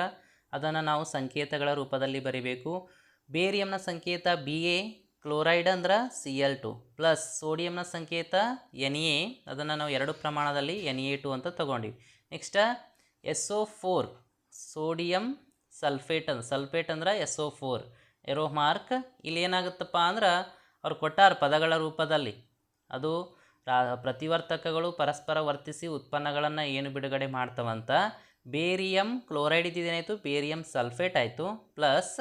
ಅದನ್ನು ನಾವು ಸಂಕೇತಗಳ ರೂಪದಲ್ಲಿ ಬರಿಬೇಕು. ಬೇರಿಯಂನ ಸಂಕೇತ ಬಿ ಎ ಕ್ಲೋರೈಡ್ ಅಂದ್ರೆ ಸಿ ಎಲ್ ಟು ಪ್ಲಸ್ ಸೋಡಿಯಂನ ಸಂಕೇತ ಎನ್ ಎ ಅದನ್ನು ನಾವು ಎರಡು ಪ್ರಮಾಣದಲ್ಲಿ ಎನ್ ಎ ಟು ಅಂತ ತಗೊಂಡಿವಿ. Next S O four sodium sulphate ಅಂದ್ರೆ ಸಲ್ಫೇಟ್ ಅಂದ್ರೆ S O four arrow mark ಇಲ್ಲಿ ಏನಾಗುತ್ತಪ್ಪ ಅಂದ್ರೆ ಅವ್ರು ಕೊಟ್ಟಾರ ಪದಗಳ ರೂಪದಲ್ಲಿ. ಅದು ಪ್ರತಿವರ್ತಕಗಳು ಪರಸ್ಪರ ವರ್ತಿಸಿ ಉತ್ಪನ್ನಗಳನ್ನು ಏನು ಬಿಡುಗಡೆ ಮಾಡ್ತವಂತ. ಬೇರಿಯಂ ಕ್ಲೋರೈಡ್ ಇದ್ದಿದ್ದೇನಾಯಿತು ಬೇರಿಯಂ ಸಲ್ಫೇಟ್ ಆಯಿತು. ಪ್ಲಸ್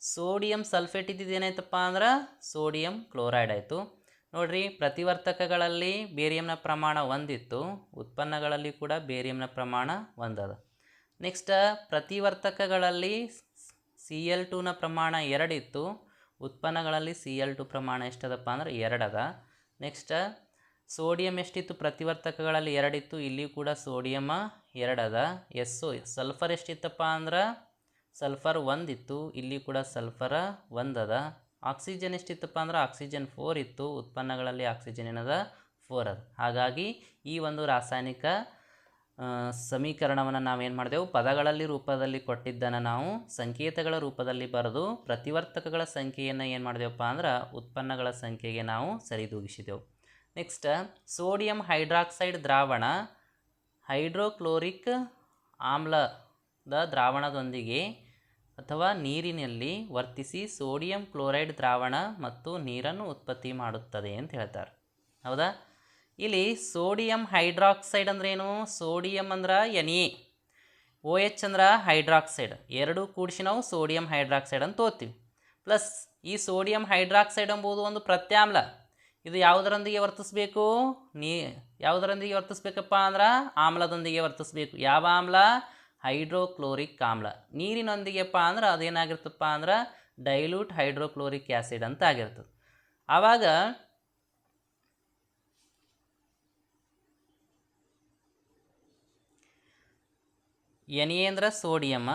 ಸೋಡಿಯಂ ಸಲ್ಫೇಟ್ ಇದ್ದಿದ್ದೇನಾಯ್ತಪ್ಪ ಅಂದ್ರೆ ಸೋಡಿಯಂ ಕ್ಲೋರೈಡ್ ಆಯಿತು. ನೋಡ್ರಿ, ಪ್ರತಿವರ್ತಕಗಳಲ್ಲಿ ಬೇರಿಯಂನ ಪ್ರಮಾಣ ಒಂದಿತ್ತು, ಉತ್ಪನ್ನಗಳಲ್ಲಿ ಕೂಡ ಬೇರಿಯಂನ ಪ್ರಮಾಣ ಒಂದದ. ನೆಕ್ಸ್ಟ್ ಪ್ರತಿವರ್ತಕಗಳಲ್ಲಿ ಸಿ ಎಲ್ ಟುನ ಪ್ರಮಾಣ ಎರಡಿತ್ತು, ಉತ್ಪನ್ನಗಳಲ್ಲಿ ಸಿ ಎಲ್ ಟು ಪ್ರಮಾಣ ಎಷ್ಟದಪ್ಪ ಅಂದ್ರೆ ಎರಡದ. ನೆಕ್ಸ್ಟ್ ಸೋಡಿಯಂ ಎಷ್ಟಿತ್ತು, ಪ್ರತಿವರ್ತಕಗಳಲ್ಲಿ ಎರಡಿತ್ತು ಇಲ್ಲಿ ಕೂಡ ಸೋಡಿಯಮ ಎರಡದ. ಎಸ್ ಸಲ್ಫರ್ ಎಷ್ಟಿತ್ತಪ್ಪ ಅಂದ್ರೆ ಸಲ್ಫರ್ ಒಂದಿತ್ತು ಇಲ್ಲಿ ಕೂಡ ಸಲ್ಫರ ಒಂದದ ಆಕ್ಸಿಜನ್ ಎಷ್ಟಿತ್ತಪ್ಪ ಅಂದ್ರೆ ಆಕ್ಸಿಜನ್ ಫೋರ್ ಇತ್ತು, ಉತ್ಪನ್ನಗಳಲ್ಲಿ ಆಕ್ಸಿಜನ್ ಏನದ? ಫೋರ್ ಅದ. ಹಾಗಾಗಿ ಈ ಒಂದು ರಾಸಾಯನಿಕ ಸಮೀಕರಣವನ್ನು ನಾವೇನು ಮಾಡಿದೆವು? ಪದಗಳಲ್ಲಿ ರೂಪದಲ್ಲಿ ಕೊಟ್ಟಿದ್ದನ್ನು ನಾವು ಸಂಕೇತಗಳ ರೂಪದಲ್ಲಿ ಬರೆದು ಪ್ರತಿವರ್ತಕಗಳ ಸಂಖ್ಯೆಯನ್ನು ಏನು ಮಾಡಿದೆವಪ್ಪ ಅಂದ್ರೆ ಉತ್ಪನ್ನಗಳ ಸಂಖ್ಯೆಗೆ ನಾವು ಸರಿದೂಗಿಸಿದೆವು. ನೆಕ್ಸ್ಟ್ ಸೋಡಿಯಂ ಹೈಡ್ರಾಕ್ಸೈಡ್ ದ್ರಾವಣ ಹೈಡ್ರೋಕ್ಲೋರಿಕ್ ಆಮ್ಲದ ದ್ರಾವಣದೊಂದಿಗೆ ಅಥವಾ ನೀರಿನಲ್ಲಿ ವರ್ತಿಸಿ ಸೋಡಿಯಂ ಕ್ಲೋರೈಡ್ ದ್ರಾವಣ ಮತ್ತು ನೀರನ್ನು ಉತ್ಪತ್ತಿ ಮಾಡುತ್ತದೆ ಅಂತ ಹೇಳ್ತಾರೆ. ಹೌದಾ? ಇಲ್ಲಿ ಸೋಡಿಯಂ ಹೈಡ್ರಾಕ್ಸೈಡ್ ಅಂದ್ರೇನು ಸೋಡಿಯಂ ಅಂದ್ರೆ ಎನ್ ಎ, ಓ ಎಚ್ ಅಂದ್ರೆ ಹೈಡ್ರಾಕ್ಸೈಡ್. ಎರಡು ಕೂಡಿಸಿ ನಾವು ಸೋಡಿಯಂ ಹೈಡ್ರಾಕ್ಸೈಡ್ ಅಂತ ತೋತೀವಿ ಪ್ಲಸ್ ಈ ಸೋಡಿಯಂ ಹೈಡ್ರಾಕ್ಸೈಡ್ ಎಂಬುದು ಒಂದು ಪ್ರತ್ಯಾಮ್ಲ. ಇದು ಯಾವುದರೊಂದಿಗೆ ವರ್ತಿಸಬೇಕು? ನೀ, ಯಾವುದರೊಂದಿಗೆ ವರ್ತಿಸ್ಬೇಕಪ್ಪ ಅಂದ್ರೆ ಆಮ್ಲದೊಂದಿಗೆ ವರ್ತಿಸ್ಬೇಕು. ಯಾವ ಆಮ್ಲ? ಹೈಡ್ರೋಕ್ಲೋರಿಕ್ ಆಮ್ಲ ನೀರಿನೊಂದಿಗೆಪ್ಪ ಅಂದ್ರೆ ಅದೇನಾಗಿರ್ತಪ್ಪ ಅಂದ್ರೆ ಡೈಲ್ಯೂಟ್ ಹೈಡ್ರೋಕ್ಲೋರಿಕ್ ಆ್ಯಸಿಡ್ ಅಂತ ಆಗಿರ್ತದೆ. ಆವಾಗ ಎನ್ ಎ ಅಂದ್ರೆ ಸೋಡಿಯಮ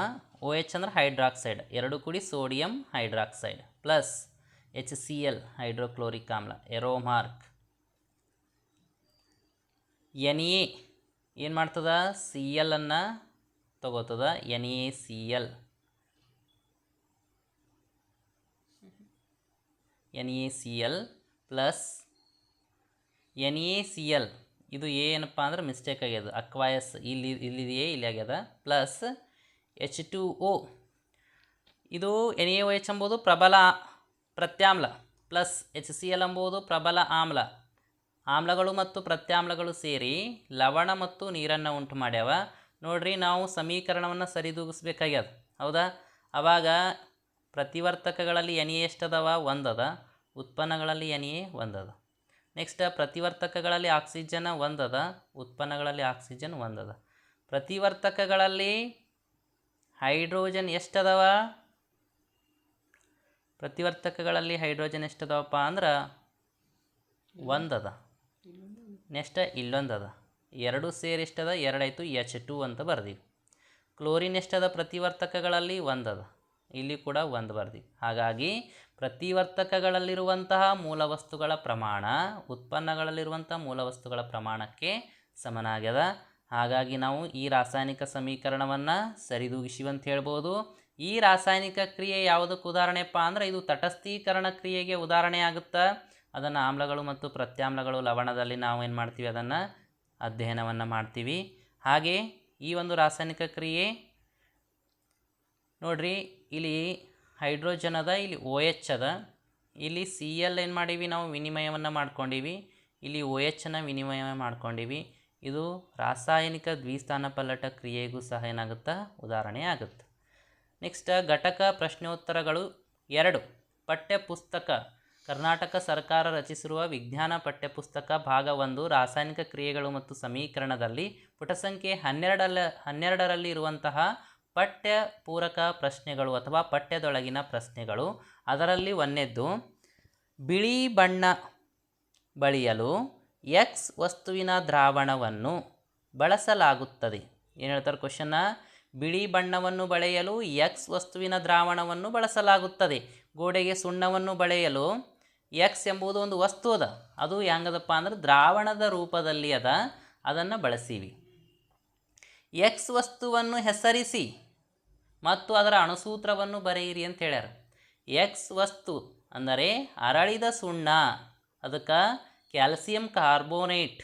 ಓ ಎಚ್ ಅಂದ್ರೆ ಹೈಡ್ರಾಕ್ಸೈಡ್ ಎರಡು ಕೂಡಿ sodium hydroxide plus H C L hydrochloric ಆಮ್ಲ ಎರೋಮಾರ್ಕ್ ಎನ್ ಎ ಏನು ಮಾಡ್ತದ? ಸಿ ಎಲ್ ಅನ್ನು ತಗೋತದ N A C L. N A C L plus N A C L. ಇದು ಏನಪ್ಪ ಅಂದ್ರೆ ಮಿಸ್ಟೇಕ್ ಆಗ್ಯದ. ಅಕ್ವಾಯಸ್ ಇಲ್ಲಿ, ಇಲ್ಲಿದೆಯೇ ಇಲ್ಲಿ ಆಗ್ಯದ. Plus H two O. ಇದು ಎನ್ ಎ ಒ ಎಚ್ ಎಂಬುದು ಪ್ರಬಲ ಪ್ರತ್ಯಾಮ್ಲ. ಪ್ಲಸ್ ಎಚ್ ಸಿ ಎಲ್ ಎಂಬುದು ಪ್ರಬಲ ಆಮ್ಲ. ಆಮ್ಲಗಳು ಮತ್ತು ಪ್ರತ್ಯಾಮ್ಲಗಳು ಸೇರಿ ಲವಣ ಮತ್ತು ನೀರನ್ನು ಉಂಟು ಮಾಡ್ಯಾವ. ನೋಡ್ರಿ ನಾವು ಸಮೀಕರಣವನ್ನು ಸರಿದೂಗಿಸ್ಬೇಕಾಗ್ಯದ. ಹೌದಾ? ಅವಾಗ ಪ್ರತಿವರ್ತಕಗಳಲ್ಲಿ ಎನಿ ಎಷ್ಟದವ? ಒಂದದ. ಉತ್ಪನ್ನಗಳಲ್ಲಿ ಎನಿ ಒಂದದ. ನೆಕ್ಸ್ಟ್ ಪ್ರತಿವರ್ತಕಗಳಲ್ಲಿ ಆಕ್ಸಿಜನ್ ಒಂದದ, ಉತ್ಪನ್ನಗಳಲ್ಲಿ ಆಕ್ಸಿಜನ್ ಒಂದದ. ಪ್ರತಿವರ್ತಕಗಳಲ್ಲಿ ಹೈಡ್ರೋಜನ್ ಎಷ್ಟದವ? ಪ್ರತಿವರ್ತಕಗಳಲ್ಲಿ ಹೈಡ್ರೋಜನ್ ಎಷ್ಟದವಪ್ಪ ಅಂದ್ರೆ ಒಂದದ. ನೆಕ್ಸ್ಟ್ ಇಲ್ಲೊಂದದ. ಎರಡು ಸೇರಿಷ್ಟದ ಎರಡಾಯಿತು ಎಚ್ ಟು ಅಂತ ಬರ್ದಿವಿ. ಕ್ಲೋರಿನ್ ಎಷ್ಟದ ಪ್ರತಿವರ್ತಕಗಳಲ್ಲಿ ಒಂದದ. ಇಲ್ಲಿ ಕೂಡ ಒಂದು ಬರ್ದಿವಿ. ಹಾಗಾಗಿ ಪ್ರತಿವರ್ತಕಗಳಲ್ಲಿರುವಂತಹ ಮೂಲವಸ್ತುಗಳ ಪ್ರಮಾಣ ಉತ್ಪನ್ನಗಳಲ್ಲಿರುವಂಥ ಮೂಲವಸ್ತುಗಳ ಪ್ರಮಾಣಕ್ಕೆ ಸಮನಾಗ್ಯದ. ಹಾಗಾಗಿ ನಾವು ಈ ರಾಸಾಯನಿಕ ಸಮೀಕರಣವನ್ನು ಸರಿದೂಗಿಸಿವಂತ ಹೇಳ್ಬೋದು. ಈ ರಾಸಾಯನಿಕ ಕ್ರಿಯೆ ಯಾವುದಕ್ಕೆ ಉದಾಹರಣೆಪ್ಪ ಅಂದ್ರೆ ಇದು ತಟಸ್ಥೀಕರಣ ಕ್ರಿಯೆಗೆ ಉದಾಹರಣೆ ಆಗುತ್ತಾ? ಅದನ್ನು ಆಮ್ಲಗಳು ಮತ್ತು ಪ್ರತ್ಯಾಮ್ಲಗಳು ಲವಣದಲ್ಲಿ ನಾವು ಏನು ಮಾಡ್ತೀವಿ ಅದನ್ನು ಅಧ್ಯಯನವನ್ನು ಮಾಡ್ತೀವಿ. ಹಾಗೆ ಈ ಒಂದು ರಾಸಾಯನಿಕ ಕ್ರಿಯೆ ನೋಡ್ರಿ, ಇಲ್ಲಿ ಹೈಡ್ರೋಜನ್ ಅದ ಇಲ್ಲಿ ಓ ಎಚ್ ಅದ. ಇಲ್ಲಿ ಸಿ ಎಲ್ ಏನು ಮಾಡೀವಿ ನಾವು? ವಿನಿಮಯವನ್ನು ಮಾಡ್ಕೊಂಡೀವಿ. ಇಲ್ಲಿ ಓ ಎಚ್ಚನ್ನು ವಿನಿಮಯ ಮಾಡ್ಕೊಂಡೀವಿ. ಇದು ರಾಸಾಯನಿಕ ದ್ವಿಸ್ಥಾನ ಪಲ್ಲಟ ಕ್ರಿಯೆಗೂ ಸಹ ಏನಾಗುತ್ತಾ? ಉದಾಹರಣೆ ಆಗುತ್ತೆ. ನೆಕ್ಸ್ಟ್ ಘಟಕ ಪ್ರಶ್ನೋತ್ತರಗಳು ಎರಡು. ಪಠ್ಯಪುಸ್ತಕ ಕರ್ನಾಟಕ ಸರ್ಕಾರ ರಚಿಸಿರುವ ವಿಜ್ಞಾನ ಪಠ್ಯಪುಸ್ತಕ ಭಾಗ ಒಂದು ರಾಸಾಯನಿಕ ಕ್ರಿಯೆಗಳು ಮತ್ತು ಸಮೀಕರಣದಲ್ಲಿ ಪುಟ ಸಂಖ್ಯೆ ಹನ್ನೆರಡಲ್ಲ ಹನ್ನೆರಡರಲ್ಲಿ ಇರುವಂತಹ ಪಠ್ಯ ಪೂರಕ ಪ್ರಶ್ನೆಗಳು ಅಥವಾ ಪಠ್ಯದೊಳಗಿನ ಪ್ರಶ್ನೆಗಳು, ಅದರಲ್ಲಿ ಒಂದೆದ್ದು, ಬಿಳಿ ಬಣ್ಣ ಬಳಿಯಲು ಎಕ್ಸ್ ವಸ್ತುವಿನ ದ್ರಾವಣವನ್ನು ಬಳಸಲಾಗುತ್ತದೆ. ಏನು ಹೇಳ್ತಾರೆ ಕ್ವಶನ್ನ ಬಿಳಿ ಬಣ್ಣವನ್ನು ಬಳೆಯಲು ಎಕ್ಸ್ ವಸ್ತುವಿನ ದ್ರಾವಣವನ್ನು ಬಳಸಲಾಗುತ್ತದೆ. ಗೋಡೆಗೆ ಸುಣ್ಣವನ್ನು ಬಳೆಯಲು ಎಕ್ಸ್ ಎಂಬುದು ಒಂದು ವಸ್ತು ಅದ. ಅದು ಹೆಂಗದಪ್ಪ ಅಂದ್ರೆ ದ್ರಾವಣದ ರೂಪದಲ್ಲಿ ಅದ. ಅದನ್ನು ಬಳಸೀವಿ. ಎಕ್ಸ್ ವಸ್ತುವನ್ನು ಹೆಸರಿಸಿ ಮತ್ತು ಅದರ ಅಣುಸೂತ್ರವನ್ನು ಬರೆಯಿರಿ ಅಂತ ಹೇಳ್ಯಾರ. ಎಕ್ಸ್ ವಸ್ತು ಅಂದರೆ ಅರಳಿದ ಸುಣ್ಣ. ಅದಕ್ಕೆ ಕ್ಯಾಲ್ಸಿಯಂ ಕಾರ್ಬೋನೇಟ್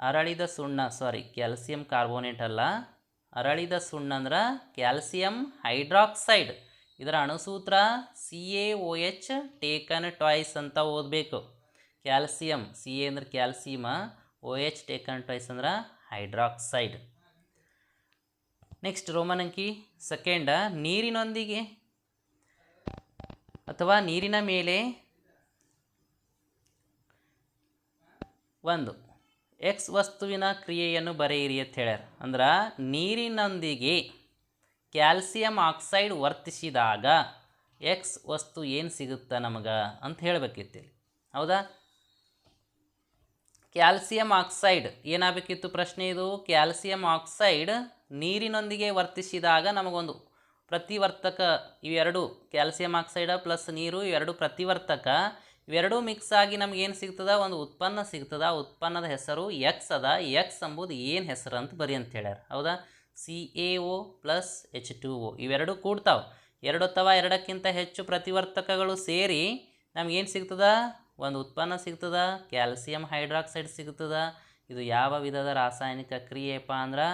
ಅರಳಿದ ಸುಣ್ಣ ಸಾರಿ ಕ್ಯಾಲ್ಸಿಯಂ ಕಾರ್ಬೋನೇಟ್ ಅಲ್ಲ. ಅರಳಿದ ಸುಣ್ಣ ಅಂದ್ರೆ ಕ್ಯಾಲ್ಸಿಯಂ ಹೈಡ್ರಾಕ್ಸೈಡ್ ಇದರ ಅಣುಸೂತ್ರ C A O H taken twice ಅಂತ ಓದಬೇಕು. ಕ್ಯಾಲ್ಸಿಯಂ ಸಿ ಎ ಅಂದ್ರೆ calcium O H taken twice ಅಂದ್ರೆ ಹೈಡ್ರಾಕ್ಸೈಡ್. ನೆಕ್ಸ್ಟ್ ರೋಮನ್ ಅಂಕಿ, ಸೆಕೆಂಡ, ನೀರಿನೊಂದಿಗೆ ಅಥವಾ ನೀರಿನ ಮೇಲೆ ಒಂದು. ಎಕ್ಸ್ ವಸ್ತುವಿನ ಕ್ರಿಯೆಯನ್ನು ಬರೆಯಿರಿ ಅಂತ ಹೇಳ್ಯಾರ. ಅಂದ್ರೆ ನೀರಿನೊಂದಿಗೆ ಕ್ಯಾಲ್ಸಿಯಂ ಆಕ್ಸೈಡ್ ವರ್ತಿಸಿದಾಗ ಎಕ್ಸ್ ವಸ್ತು ಏನು ಸಿಗುತ್ತಾ ನಮಗೆ ಅಂತ ಹೇಳಬೇಕಿತ್ತು ಇಲ್ಲಿ ಹೌದಾ? ಕ್ಯಾಲ್ಸಿಯಂ ಆಕ್ಸೈಡ್ ಏನಾಗಬೇಕಿತ್ತು ಪ್ರಶ್ನೆ ಇದು? ಕ್ಯಾಲ್ಸಿಯಂ ಆಕ್ಸೈಡ್ ನೀರಿನೊಂದಿಗೆ ವರ್ತಿಸಿದಾಗ ನಮಗೊಂದು ಪ್ರತಿವರ್ತಕ ಇವೆರಡು, ಕ್ಯಾಲ್ಸಿಯಂ ಆಕ್ಸೈಡ ಪ್ಲಸ್ ನೀರು ಇವೆರಡು ಪ್ರತಿವರ್ತಕ, ಇವೆರಡೂ ಮಿಕ್ಸ್ ಆಗಿ ನಮಗೇನು ಸಿಗ್ತದ? ಒಂದು ಉತ್ಪನ್ನ ಸಿಗ್ತದ. ಉತ್ಪನ್ನದ ಹೆಸರು ಎಕ್ಸ್ ಅದ. ಎಕ್ಸ್ ಎಂಬುದು ಏನು ಹೆಸರು ಅಂತ ಬರಿ ಅಂತ ಹೇಳ್ಯಾರ. ಹೌದಾ? C A O plus H two O ಇವೆರಡು ಕೂಡ್ತಾವೆ. ಎರಡು ಅಥವಾ ಎರಡಕ್ಕಿಂತ ಹೆಚ್ಚು ಪ್ರತಿವರ್ತಕಗಳು ಸೇರಿ ನಮಗೇನು ಸಿಗ್ತದ? ಒಂದು ಉತ್ಪನ್ನ ಸಿಗ್ತದ, ಕ್ಯಾಲ್ಸಿಯಂ ಹೈಡ್ರಾಕ್ಸೈಡ್ ಸಿಗ್ತದ, ಇದು ಯಾವ ವಿಧದ ರಾಸಾಯನಿಕ ಕ್ರಿಯೆಪ್ಪ ಅಂದ್ರೆ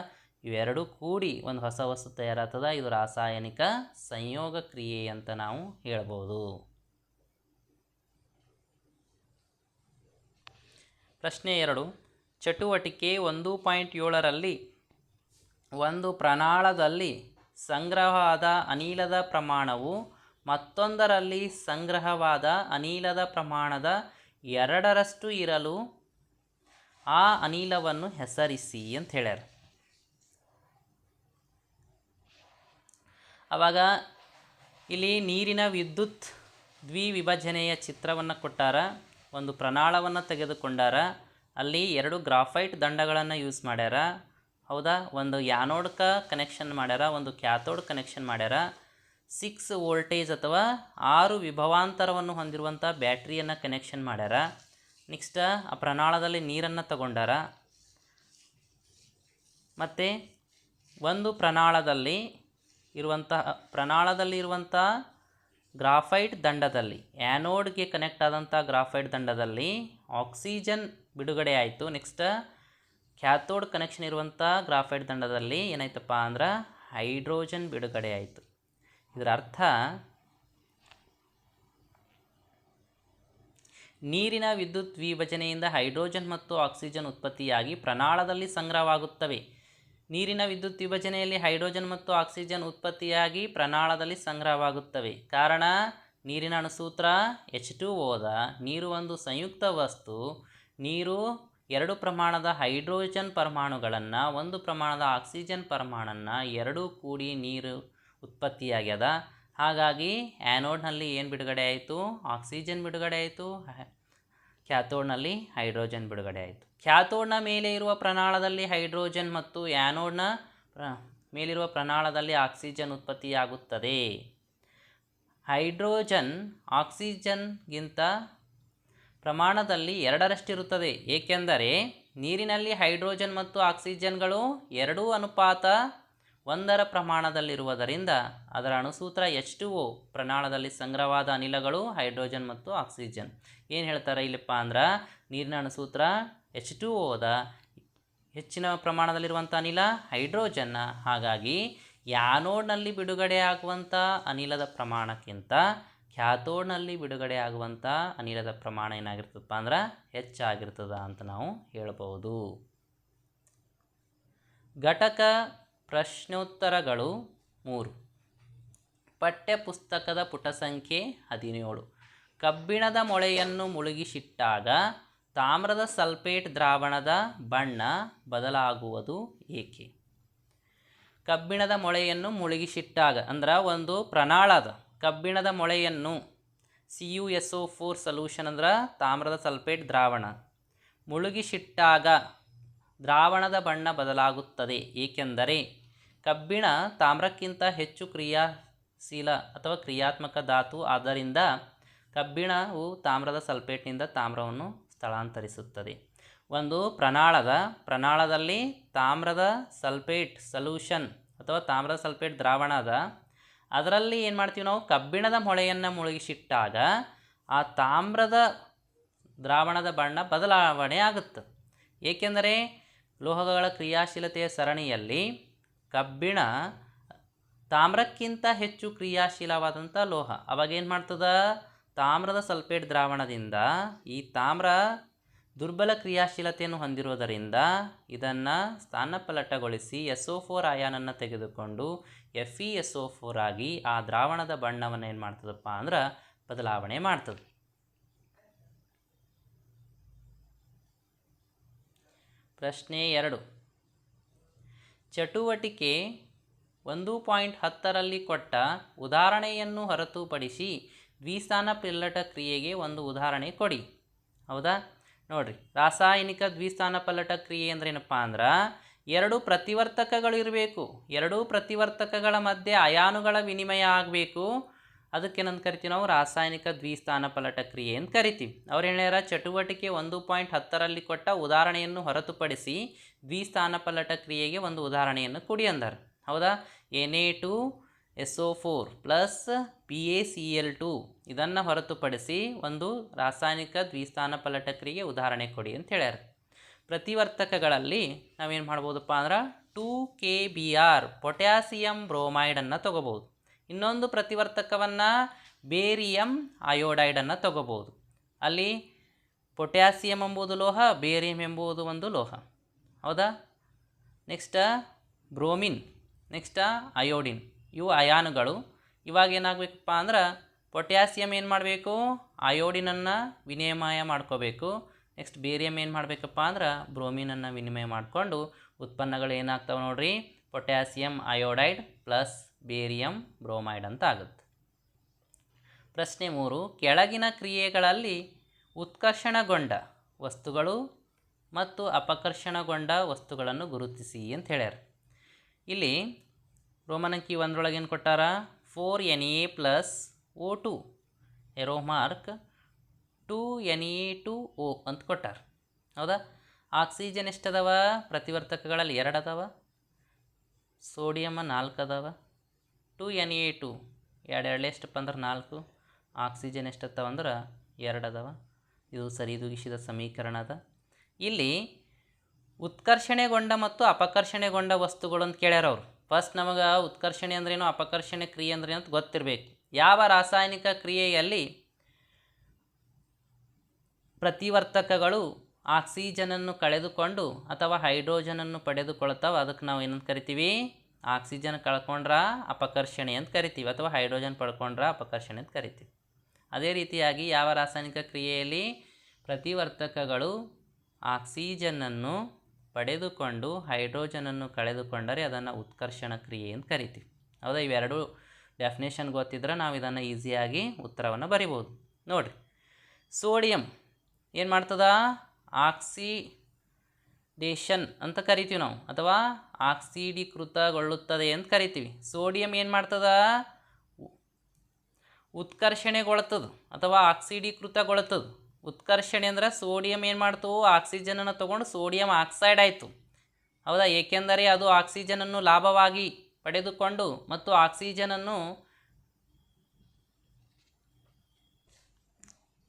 ಇವೆರಡೂ ಕೂಡಿ ಒಂದು ಹೊಸ ವಸ್ತು ತಯಾರಾಗ್ತದ, ಇದು ರಾಸಾಯನಿಕ ಸಂಯೋಗ ಕ್ರಿಯೆ ಅಂತ ನಾವು ಹೇಳ್ಬೋದು. ಪ್ರಶ್ನೆ ಎರಡು, ಚಟುವಟಿಕೆ ಒಂದು ಪಾಯಿಂಟ್ ಏಳರಲ್ಲಿ ಒಂದು ಪ್ರಣಾಳದಲ್ಲಿ ಸಂಗ್ರಹವಾದ ಅನಿಲದ ಪ್ರಮಾಣವು ಮತ್ತೊಂದರಲ್ಲಿ ಸಂಗ್ರಹವಾದ ಅನಿಲದ ಪ್ರಮಾಣದ ಎರಡರಷ್ಟು ಇರಲು ಆ ಅನಿಲವನ್ನು ಹೆಸರಿಸಿ ಅಂತ ಹೇಳ್ಯಾರ. ಆವಾಗ ಇಲ್ಲಿ ನೀರಿನ ವಿದ್ಯುತ್ ದ್ವಿವಿಭಜನೆಯ ಚಿತ್ರವನ್ನು ಕೊಟ್ಟಾರ, ಒಂದು ಪ್ರಣಾಳವನ್ನು ತೆಗೆದುಕೊಂಡಾರ, ಅಲ್ಲಿ ಎರಡು ಗ್ರಾಫೈಟ್ ದಂಡಗಳನ್ನು ಯೂಸ್ ಮಾಡ್ಯಾರ ಹೌದಾ? ಒಂದು ಯಾನೋಡ್ಕ ಕನೆಕ್ಷನ್ ಮಾಡ್ಯಾರ, ಒಂದು ಕ್ಯಾಥೋಡ್ ಕನೆಕ್ಷನ್ ಮಾಡ್ಯಾರ. ಸಿಕ್ಸ್ ವೋಲ್ಟೇಜ್ ಅಥವಾ ಆರು ವಿಭವಾಂತರವನ್ನು ಹೊಂದಿರುವಂಥ ಬ್ಯಾಟ್ರಿಯನ್ನು ಕನೆಕ್ಷನ್ ಮಾಡ್ಯಾರ. ನೆಕ್ಸ್ಟ್ ಆ ಪ್ರಣಾಳದಲ್ಲಿ ನೀರನ್ನು ತಗೊಂಡಾರ. ಮತ್ತು ಒಂದು ಪ್ರಣಾಳದಲ್ಲಿ ಇರುವಂತಹ ಪ್ರಣಾಳದಲ್ಲಿ ಇರುವಂಥ ಗ್ರಾಫೈಟ್ ದಂಡದಲ್ಲಿ ಆ್ಯನೋಡ್ಗೆ ಕನೆಕ್ಟ್ ಆದಂಥ ಗ್ರಾಫೈಟ್ ದಂಡದಲ್ಲಿ ಆಕ್ಸಿಜನ್ ಬಿಡುಗಡೆ ಆಯಿತು. ನೆಕ್ಸ್ಟ್ ಕ್ಯಾಥೋಡ್ ಕನೆಕ್ಷನ್ ಇರುವಂಥ ಗ್ರಾಫೈಟ್ ದಂಡದಲ್ಲಿ ಏನಾಯ್ತಪ್ಪ ಅಂದ್ರೆ ಹೈಡ್ರೋಜನ್ ಬಿಡುಗಡೆ ಆಯಿತು. ಇದರ ಅರ್ಥ ನೀರಿನ ವಿದ್ಯುತ್ ವಿಭಜನೆಯಿಂದ ಹೈಡ್ರೋಜನ್ ಮತ್ತು ಆಕ್ಸಿಜನ್ ಉತ್ಪತ್ತಿಯಾಗಿ ಪ್ರಣಾಳದಲ್ಲಿ ಸಂಗ್ರಹವಾಗುತ್ತವೆ. ನೀರಿನ ವಿದ್ಯುತ್ ವಿಭಜನೆಯಲ್ಲಿ ಹೈಡ್ರೋಜನ್ ಮತ್ತು ಆಕ್ಸಿಜನ್ ಉತ್ಪತ್ತಿಯಾಗಿ ಪ್ರಣಾಳದಲ್ಲಿ ಸಂಗ್ರಹವಾಗುತ್ತವೆ. ಕಾರಣ, ನೀರಿನ ಅಣುಸೂತ್ರ ಎಚ್ ಟು ಓದ ನೀರು ಒಂದು ಸಂಯುಕ್ತ ವಸ್ತು. ನೀರು ಎರಡು ಪ್ರಮಾಣದ ಹೈಡ್ರೋಜನ್ ಪರಮಾಣುಗಳನ್ನು, ಒಂದು ಪ್ರಮಾಣದ ಆಕ್ಸಿಜನ್ ಪರಮಾಣನ್ನು ಎರಡೂ ಕೂಡಿ ನೀರು ಉತ್ಪತ್ತಿಯಾಗ್ಯದ. ಹಾಗಾಗಿ ಆ್ಯನೋಡ್ನಲ್ಲಿ ಏನು ಬಿಡುಗಡೆ ಆಯಿತು? ಆಕ್ಸಿಜನ್ ಬಿಡುಗಡೆ ಆಯಿತು ಕ್ಯಾಥೋಡ್ನಲ್ಲಿ ಹೈಡ್ರೋಜನ್ ಬಿಡುಗಡೆ ಆಯಿತು. ಕ್ಯಾಥೋಡ್ನ ಮೇಲೆ ಇರುವ ಪ್ರನಾಳದಲ್ಲಿ ಹೈಡ್ರೋಜನ್ ಮತ್ತು ಆ್ಯನೋಡ್ನ ಪ್ರ, ಮೇಲಿರುವ ಪ್ರನಾಳದಲ್ಲಿ ಆಕ್ಸಿಜನ್ ಉತ್ಪತ್ತಿಯಾಗುತ್ತದೆ. ಹೈಡ್ರೋಜನ್ ಆಕ್ಸಿಜನ್ಗಿಂತ ಪ್ರಮಾಣದಲ್ಲಿ ಎರಡರಷ್ಟಿರುತ್ತದೆ. ಏಕೆಂದರೆ ನೀರಿನಲ್ಲಿ ಹೈಡ್ರೋಜನ್ ಮತ್ತು ಆಕ್ಸಿಜನ್ಗಳು ಎರಡೂ ಅನುಪಾತ ಒಂದರ ಪ್ರಮಾಣದಲ್ಲಿರುವುದರಿಂದ ಅದರ ಅಣುಸೂತ್ರ ಎಚ್ ಟು ಒ ಪ್ರಮಾಣದಲ್ಲಿ ಸಂಗ್ರಹವಾದ ಅನಿಲಗಳು, ಹೈಡ್ರೋಜನ್ ಮತ್ತು ಆಕ್ಸಿಜನ್. ಏನು ಹೇಳ್ತಾರೆ ಇಲ್ಲಪ್ಪ ಅಂದ್ರೆ ನೀರಿನ ಅಣುಸೂತ್ರ ಎಚ್ ಟು ಒದ ಹೆಚ್ಚಿನ ಪ್ರಮಾಣದಲ್ಲಿರುವಂಥ ಅನಿಲ ಹೈಡ್ರೋಜನ್ ಹಾಗಾಗಿ ಯಾನೋಡ್ನಲ್ಲಿ ಬಿಡುಗಡೆ ಆಗುವಂಥ ಅನಿಲದ ಪ್ರಮಾಣಕ್ಕಿಂತ ಕ್ಯಾಥೋಡ್ನಲ್ಲಿ ಬಿಡುಗಡೆಯಾಗುವಂಥ ಅನಿಲದ ಪ್ರಮಾಣ ಏನಾಗಿರ್ತದಪ್ಪ ಅಂದ್ರೆ ಹೆಚ್ಚಾಗಿರ್ತದ ಅಂತ ನಾವು ಹೇಳಬಹುದು ಘಟಕ ಪ್ರಶ್ನೋತ್ತರಗಳು ಮೂರು. ಪಠ್ಯಪುಸ್ತಕದ ಪುಟ ಸಂಖ್ಯೆ ಹದಿನೇಳು. ಕಬ್ಬಿಣದ ಮೊಳೆಯನ್ನು ಮುಳುಗಿಸಿಟ್ಟಾಗ ತಾಮ್ರದ ಸಲ್ಫೇಟ್ ದ್ರಾವಣದ ಬಣ್ಣ ಬದಲಾಗುವುದು ಏಕೆ? ಕಬ್ಬಿಣದ ಮೊಳೆಯನ್ನು ಮುಳುಗಿಸಿಟ್ಟಾಗ ಅಂದ್ರೆ ಒಂದು ಪ್ರಣಾಳದ ಕಬ್ಬಿಣದ ಮೊಳೆಯನ್ನು C U S O four solution ಅಂದ್ರೆ ತಾಮ್ರದ ಸಲ್ಫೇಟ್ ದ್ರಾವಣ. ಮುಳುಗಿಸಿಟ್ಟಾಗ ದ್ರಾವಣದ ಬಣ್ಣ ಬದಲಾಗುತ್ತದೆ, ಏಕೆಂದರೆ ಕಬ್ಬಿಣ ತಾಮ್ರಕ್ಕಿಂತ ಹೆಚ್ಚು ಕ್ರಿಯಾಶೀಲ ಅಥವಾ ಕ್ರಿಯಾತ್ಮಕ ಧಾತು. ಆದ್ದರಿಂದ ಕಬ್ಬಿಣವು ತಾಮ್ರದ ಸಲ್ಫೇಟ್ನಿಂದ ತಾಮ್ರವನ್ನು ಸ್ಥಳಾಂತರಿಸುತ್ತದೆ. ಒಂದು ಪ್ರಣಾಳದ, ಪ್ರಣಾಳದಲ್ಲಿ ತಾಮ್ರದ ಸಲ್ಫೇಟ್ ಸಲ್ಯೂಷನ್ ಅಥವಾ ತಾಮ್ರದ ಸಲ್ಫೇಟ್ ದ್ರಾವಣ ಅದ ಅದರಲ್ಲಿ ಏನು ಮಾಡ್ತೀವಿ ನಾವು? ಕಬ್ಬಿಣದ ಮೊಳೆಯನ್ನು ಮುಳುಗಿಸಿಟ್ಟಾಗ ಆ ತಾಮ್ರದ ದ್ರಾವಣದ ಬಣ್ಣ ಬದಲಾವಣೆ ಆಗುತ್ತೆ. ಏಕೆಂದರೆ ಲೋಹಗಳ ಕ್ರಿಯಾಶೀಲತೆಯ ಸರಣಿಯಲ್ಲಿ ಕಬ್ಬಿಣ ತಾಮ್ರಕ್ಕಿಂತ ಹೆಚ್ಚು ಕ್ರಿಯಾಶೀಲವಾದಂಥ ಲೋಹ. ಅವಾಗ ಏನು ಮಾಡ್ತದ? ತಾಮ್ರದ ಸಲ್ಫೇಟ್ ದ್ರಾವಣದಿಂದ ಈ ತಾಮ್ರ ದುರ್ಬಲ ಕ್ರಿಯಾಶೀಲತೆಯನ್ನು ಹೊಂದಿರುವುದರಿಂದ ಇದನ್ನು ಸ್ಥಾನಪಲ್ಲಟಗೊಳಿಸಿ ಎಸ್ ಒ ಫೋರ್ ಆಯಾನನ್ನು ತೆಗೆದುಕೊಂಡು F E S O four ಆಗಿ ಆ ದ್ರಾವಣದ ಬಣ್ಣವನ್ನು ಏನು ಮಾಡ್ತದಪ್ಪ ಅಂದ್ರೆ ಬದಲಾವಣೆ ಮಾಡ್ತದೆ. ಪ್ರಶ್ನೆ ಎರಡು. ಚಟುವಟಿಕೆ ಒಂದು ಪಾಯಿಂಟ್ ಹತ್ತರಲ್ಲಿ ಕೊಟ್ಟ ಉದಾಹರಣೆಯನ್ನು ಹೊರತುಪಡಿಸಿ ದ್ವಿಸ್ಥಾನ ಪಲ್ಲಟ ಕ್ರಿಯೆಗೆ ಒಂದು ಉದಾಹರಣೆ ಕೊಡಿ. ಹೌದಾ? ನೋಡ್ರಿ, ರಾಸಾಯನಿಕ ದ್ವಿಸ್ಥಾನ ಪಲ್ಲಟ ಕ್ರಿಯೆ ಅಂದ್ರೆ ಏನಪ್ಪ ಅಂದ್ರೆ ಎರಡು ಪ್ರತಿವರ್ತಕಗಳು ಇರಬೇಕು ಎರಡೂ ಪ್ರತಿವರ್ತಕಗಳ ಮಧ್ಯೆ ಅಯಾನುಗಳ ವಿನಿಮಯ ಆಗಬೇಕು. ಅದಕ್ಕೇನಂತ ಕರಿತೀವಿ ನಾವು ರಾಸಾಯನಿಕ ದ್ವಿಸ್ಥಾನ ಪಲಟ ಕ್ರಿಯೆ ಅಂತ ಕರಿತೀವಿ. ಅವ್ರು ಹೇಳ್ಯಾರ, ಚಟುವಟಿಕೆ ಒಂದು ಪಾಯಿಂಟ್ ಹತ್ತರಲ್ಲಿ ಕೊಟ್ಟ ಉದಾಹರಣೆಯನ್ನು ಹೊರತುಪಡಿಸಿ ದ್ವಿಸ್ಥಾನ ಪಲಟ ಕ್ರಿಯೆಗೆ ಒಂದು ಉದಾಹರಣೆಯನ್ನು ಕೊಡಿ ಅಂದಾರ. ಹೌದಾ? N A two, S O four plus P A C L two ಇದನ್ನು ಹೊರತುಪಡಿಸಿ ಒಂದು ರಾಸಾಯನಿಕ ದ್ವಿಸ್ಥಾನ ಪಲಟ ಕ್ರಿಯೆಗೆ ಉದಾಹರಣೆ ಕೊಡಿ ಅಂತ ಹೇಳ್ಯಾರ. ಪ್ರತಿವರ್ತಕಗಳಲ್ಲಿ ನಾವೇನು ಮಾಡ್ಬೋದಪ್ಪ ಅಂದ್ರೆ two K B R potassium ಬ್ರೋಮೈಡನ್ನು ತೊಗೋಬೋದು. ಇನ್ನೊಂದು ಪ್ರತಿವರ್ತಕವನ್ನು ಬೇರಿಯಂ ಅಯೋಡೈಡನ್ನು ತಗೋಬೋದು. ಅಲ್ಲಿ ಪೊಟ್ಯಾಸಿಯಂ ಎಂಬುದು ಲೋಹ, ಬೇರಿಯಂ ಎಂಬುದು ಒಂದು ಲೋಹ. ಹೌದಾ? Next bromine, next iodine. ಇವು ಅಯಾನುಗಳು. ಇವಾಗ ಏನಾಗಬೇಕಪ್ಪ ಅಂದ್ರೆ ಪೊಟ್ಯಾಸಿಯಂ ಏನು ಮಾಡಬೇಕು? ಅಯೋಡಿನನ್ನು ವಿನಿಮಯ ಮಾಡ್ಕೋಬೇಕು. ನೆಕ್ಸ್ಟ್ ಬೇರಿಯಮ್ ಏನು ಮಾಡಬೇಕಪ್ಪ ಅಂದ್ರೆ ಬ್ರೋಮಿನನ್ನು ವಿನಿಮಯ ಮಾಡಿಕೊಂಡು ಉತ್ಪನ್ನಗಳು ಏನಾಗ್ತವೆ ನೋಡ್ರಿ? Potassium iodide plus barium bromide ಅಂತ ಆಗುತ್ತೆ. ಪ್ರಶ್ನೆ ಮೂರು, ಕೆಳಗಿನ ಕ್ರಿಯೆಗಳಲ್ಲಿ ಉತ್ಕರ್ಷಣಗೊಂಡ ವಸ್ತುಗಳು ಮತ್ತು ಅಪಕರ್ಷಣಗೊಂಡ ವಸ್ತುಗಳನ್ನು ಗುರುತಿಸಿ ಅಂತ ಹೇಳ್ಯಾರ. ಇಲ್ಲಿ ರೋಮನ್ ಅಂಕಿ ಒಂದರೊಳಗೆ ಏನು ಕೊಟ್ಟಾರ? Four N A plus O two. Arrow mark two N A two O ಅಂತ ಕೊಟ್ಟಾರ. ಹೌದಾ? ಆಕ್ಸಿಜನ್ ಎಷ್ಟದವ? ಪ್ರತಿವರ್ತಕಗಳಲ್ಲಿ ಎರಡು ಅದಾವ ಸೋಡಿಯಮ್ಮ ನಾಲ್ಕು ಅದಾವ ಟು ಎನ್ ಎ ಟು. ಎರಡು ಎರಡು ಎಷ್ಟಪ್ಪ ಅಂದ್ರೆ ನಾಲ್ಕು. ಆಕ್ಸಿಜನ್ ಎಷ್ಟತ್ತವ ಅಂದ್ರೆ ಎರಡು ಅದಾವ ಇದು ಸರಿದೂಗಿಸಿದ ಸಮೀಕರಣ ಅದ. ಇಲ್ಲಿ ಉತ್ಕರ್ಷಣೆಗೊಂಡ ಮತ್ತು ಅಪಕರ್ಷಣೆಗೊಂಡ ವಸ್ತುಗಳು ಅಂತ ಕೇಳ್ಯಾರ ಅವರು. ಫಸ್ಟ್ ನಮಗೆ ಉತ್ಕರ್ಷಣೆ ಅಂದ್ರೇನು, ಅಪಕರ್ಷಣೆ ಕ್ರಿಯೆ ಅಂದ್ರೇನು ಅಂತ ಗೊತ್ತಿರಬೇಕು. ಯಾವ ರಾಸಾಯನಿಕ ಕ್ರಿಯೆಯಲ್ಲಿ ಪ್ರತಿವರ್ತಕಗಳು ಆಕ್ಸಿಜನನ್ನು ಕಳೆದುಕೊಂಡು ಅಥವಾ ಹೈಡ್ರೋಜನನ್ನು ಪಡೆದುಕೊಳ್ತಾವೆ. ಅದಕ್ಕೆ ನಾವು ಏನಂತ ಕರಿತೀವಿ? ಆಕ್ಸಿಜನ್ ಕಳ್ಕೊಂಡ್ರ, ಅಪಕರ್ಷಣೆ ಅಂತ ಕರಿತೀವಿ. ಅಥವಾ ಹೈಡ್ರೋಜನ್ ಪಡ್ಕೊಂಡ್ರ, ಅಪಕರ್ಷಣೆ ಅಂತ ಕರಿತೀವಿ. ಅದೇ ರೀತಿಯಾಗಿ ಯಾವ ರಾಸಾಯನಿಕ ಕ್ರಿಯೆಯಲ್ಲಿ ಪ್ರತಿವರ್ತಕಗಳು ಆಕ್ಸಿಜನನ್ನು ಪಡೆದುಕೊಂಡು ಹೈಡ್ರೋಜನನ್ನು ಕಳೆದುಕೊಂಡರೆ ಅದನ್ನು ಉತ್ಕರ್ಷಣ ಕ್ರಿಯೆ ಅಂತ ಕರಿತೀವಿ. ಹೌದಾ? ಇವೆರಡು ಡೆಫಿನೇಷನ್ ಗೊತ್ತಿದ್ರೆ ನಾವು ಇದನ್ನು ಈಸಿಯಾಗಿ ಉತ್ತರವನ್ನು ಬರಿಬೋದು. ನೋಡಿರಿ. ಸೋಡಿಯಂ. ಏನು ಮಾಡ್ತದ? ಆಕ್ಸಿಡೇಷನ್ ಅಂತ ಕರಿತೀವಿ ನಾವು. ಅಥವಾ ಆಕ್ಸಿಡೀಕೃತಗೊಳ್ಳುತ್ತದೆ ಅಂತ ಕರಿತೀವಿ. ಸೋಡಿಯಂ ಏನು ಮಾಡ್ತದ? ಉತ್ಕರ್ಷಣೆಗೊಳ್ತದ ಅಥವಾ ಆಕ್ಸಿಡೀಕೃತಗೊಳ್ತದ. ಉತ್ಕರ್ಷಣೆ ಅಂದ್ರೆ ಸೋಡಿಯಂ ಏನು ಮಾಡ್ತು? ಆಕ್ಸಿಜನನ್ನು ತೊಗೊಂಡು ಸೋಡಿಯಂ ಆಕ್ಸೈಡ್ ಆಯಿತು. ಹೌದಾ? ಏಕೆಂದರೆ ಅದು ಆಕ್ಸಿಜನನ್ನು ಲಾಭವಾಗಿ ಪಡೆದುಕೊಂಡು ಮತ್ತು ಆಕ್ಸಿಜನನ್ನು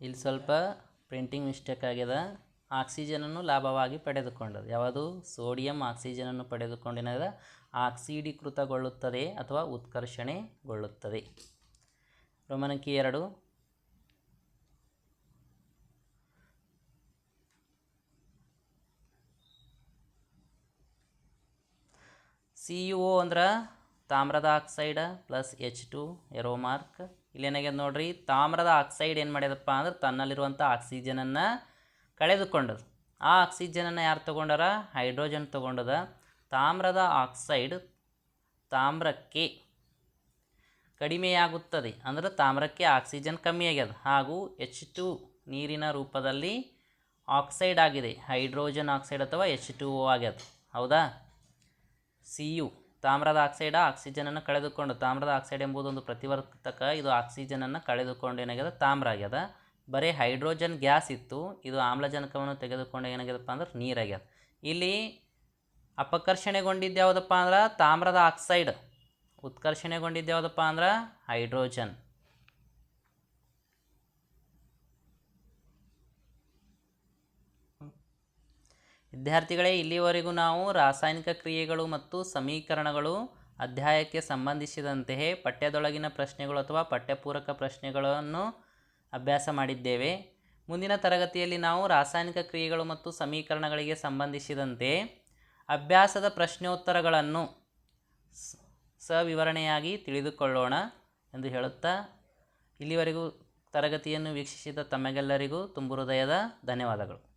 ಇಲ್ಲಿ ಸ್ವಲ್ಪ ಪ್ರಿಂಟಿಂಗ್ ಮಿಸ್ಟೇಕ್ ಆಗ್ಯದ ಆಕ್ಸಿಜನನ್ನು ಲಾಭವಾಗಿ ಪಡೆದುಕೊಂಡದ ಯಾವುದು? ಸೋಡಿಯಂ ಆಕ್ಸಿಜನನ್ನು ಪಡೆದುಕೊಂಡಿನದ. ಆಕ್ಸಿಡೀಕೃತಗೊಳ್ಳುತ್ತದೆ ಅಥವಾ ಉತ್ಕರ್ಷಣೆಗೊಳ್ಳುತ್ತದೆ. ರೋಮನಂಕಿ ಎರಡು. ಸಿ ಯು ಅಂದ್ರೆ ತಾಮ್ರದ oxide plus H two arrow mark ಇಲ್ಲೇನಾಗ್ಯದ ನೋಡ್ರಿ, ತಾಮ್ರದ ಆಕ್ಸೈಡ್ ಏನು ಮಾಡ್ಯದಪ್ಪ ಅಂದ್ರೆ ತನ್ನಲ್ಲಿರುವಂಥ ಆಕ್ಸಿಜನನ್ನು ಕಳೆದುಕೊಂಡದು. ಆ ಆಕ್ಸಿಜನನ್ನು ಯಾರು ತೊಗೊಂಡಾರ? ಹೈಡ್ರೋಜನ್ ತೊಗೊಂಡದ. ತಾಮ್ರದ ಆಕ್ಸೈಡ್ ತಾಮ್ರಕ್ಕೆ ಕಡಿಮೆಯಾಗುತ್ತದೆ. ಅಂದ್ರೆ ತಾಮ್ರಕ್ಕೆ ಆಕ್ಸಿಜನ್ ಕಮ್ಮಿ ಆಗ್ಯದ. ಹಾಗೂ ಎಚ್ ಟು ನೀರಿನ ರೂಪದಲ್ಲಿ ಆಕ್ಸೈಡ್ ಆಗಿದೆ. ಹೈಡ್ರೋಜನ್ ಆಕ್ಸೈಡ್ ಅಥವಾ ಎಚ್ ಟು ಓ ಆಗ್ಯದ. ಹೌದಾ? ಸಿ ಯು ತಾಮ್ರದ ಆಕ್ಸೈಡ ಆಕ್ಸಿಜನನ್ನು ಕಳೆದುಕೊಂಡು, ತಾಮ್ರದ ಆಕ್ಸೈಡ್ ಎಂಬುದು ಒಂದು ಪ್ರತಿವರ್ತಕ, ಇದು ಆಕ್ಸಿಜನನ್ನು ಕಳೆದುಕೊಂಡು ಏನಾಗ್ಯದ? ತಾಮ್ರ ಆಗ್ಯದ. ಬರೀ ಹೈಡ್ರೋಜನ್ ಗ್ಯಾಸ್ ಇತ್ತು, ಇದು ಆಮ್ಲಜನಕವನ್ನು ತೆಗೆದುಕೊಂಡು ಏನಾಗ್ಯದಪ್ಪ ಅಂದ್ರೆ ನೀರಾಗ್ಯದ ಇಲ್ಲಿ ಅಪಕರ್ಷಣೆಗೊಂಡಿದ್ದು ಯಾವುದಪ್ಪ ಅಂದ್ರೆ, ತಾಮ್ರದ ಆಕ್ಸೈಡ್. ಉತ್ಕರ್ಷಣೆಗೊಂಡಿದ್ದು ಯಾವುದಪ್ಪ ಅಂದ್ರೆ, ಹೈಡ್ರೋಜನ್. ವಿದ್ಯಾರ್ಥಿಗಳೇ, ಇಲ್ಲಿವರೆಗೂ ನಾವು ರಾಸಾಯನಿಕ ಕ್ರಿಯೆಗಳು ಮತ್ತು ಸಮೀಕರಣಗಳು ಅಧ್ಯಾಯಕ್ಕೆ ಸಂಬಂಧಿಸಿದಂತೆಯೇ ಪಠ್ಯದೊಳಗಿನ ಪ್ರಶ್ನೆಗಳು ಅಥವಾ ಪಠ್ಯಪೂರಕ ಪ್ರಶ್ನೆಗಳನ್ನು ಅಭ್ಯಾಸ ಮಾಡಿದ್ದೇವೆ. ಮುಂದಿನ ತರಗತಿಯಲ್ಲಿ ನಾವು ರಾಸಾಯನಿಕ ಕ್ರಿಯೆಗಳು ಮತ್ತು ಸಮೀಕರಣಗಳಿಗೆ ಸಂಬಂಧಿಸಿದಂತೆ ಅಭ್ಯಾಸದ ಪ್ರಶ್ನೋತ್ತರಗಳನ್ನು ಸವಿವರಣೆಯಾಗಿ ತಿಳಿದುಕೊಳ್ಳೋಣ ಎಂದು ಹೇಳುತ್ತಾ ಇಲ್ಲಿವರೆಗೂ ತರಗತಿಯನ್ನು ವೀಕ್ಷಿಸಿದ ತಮಗೆಲ್ಲರಿಗೂ ತುಂಬು ಹೃದಯದ ಧನ್ಯವಾದಗಳು.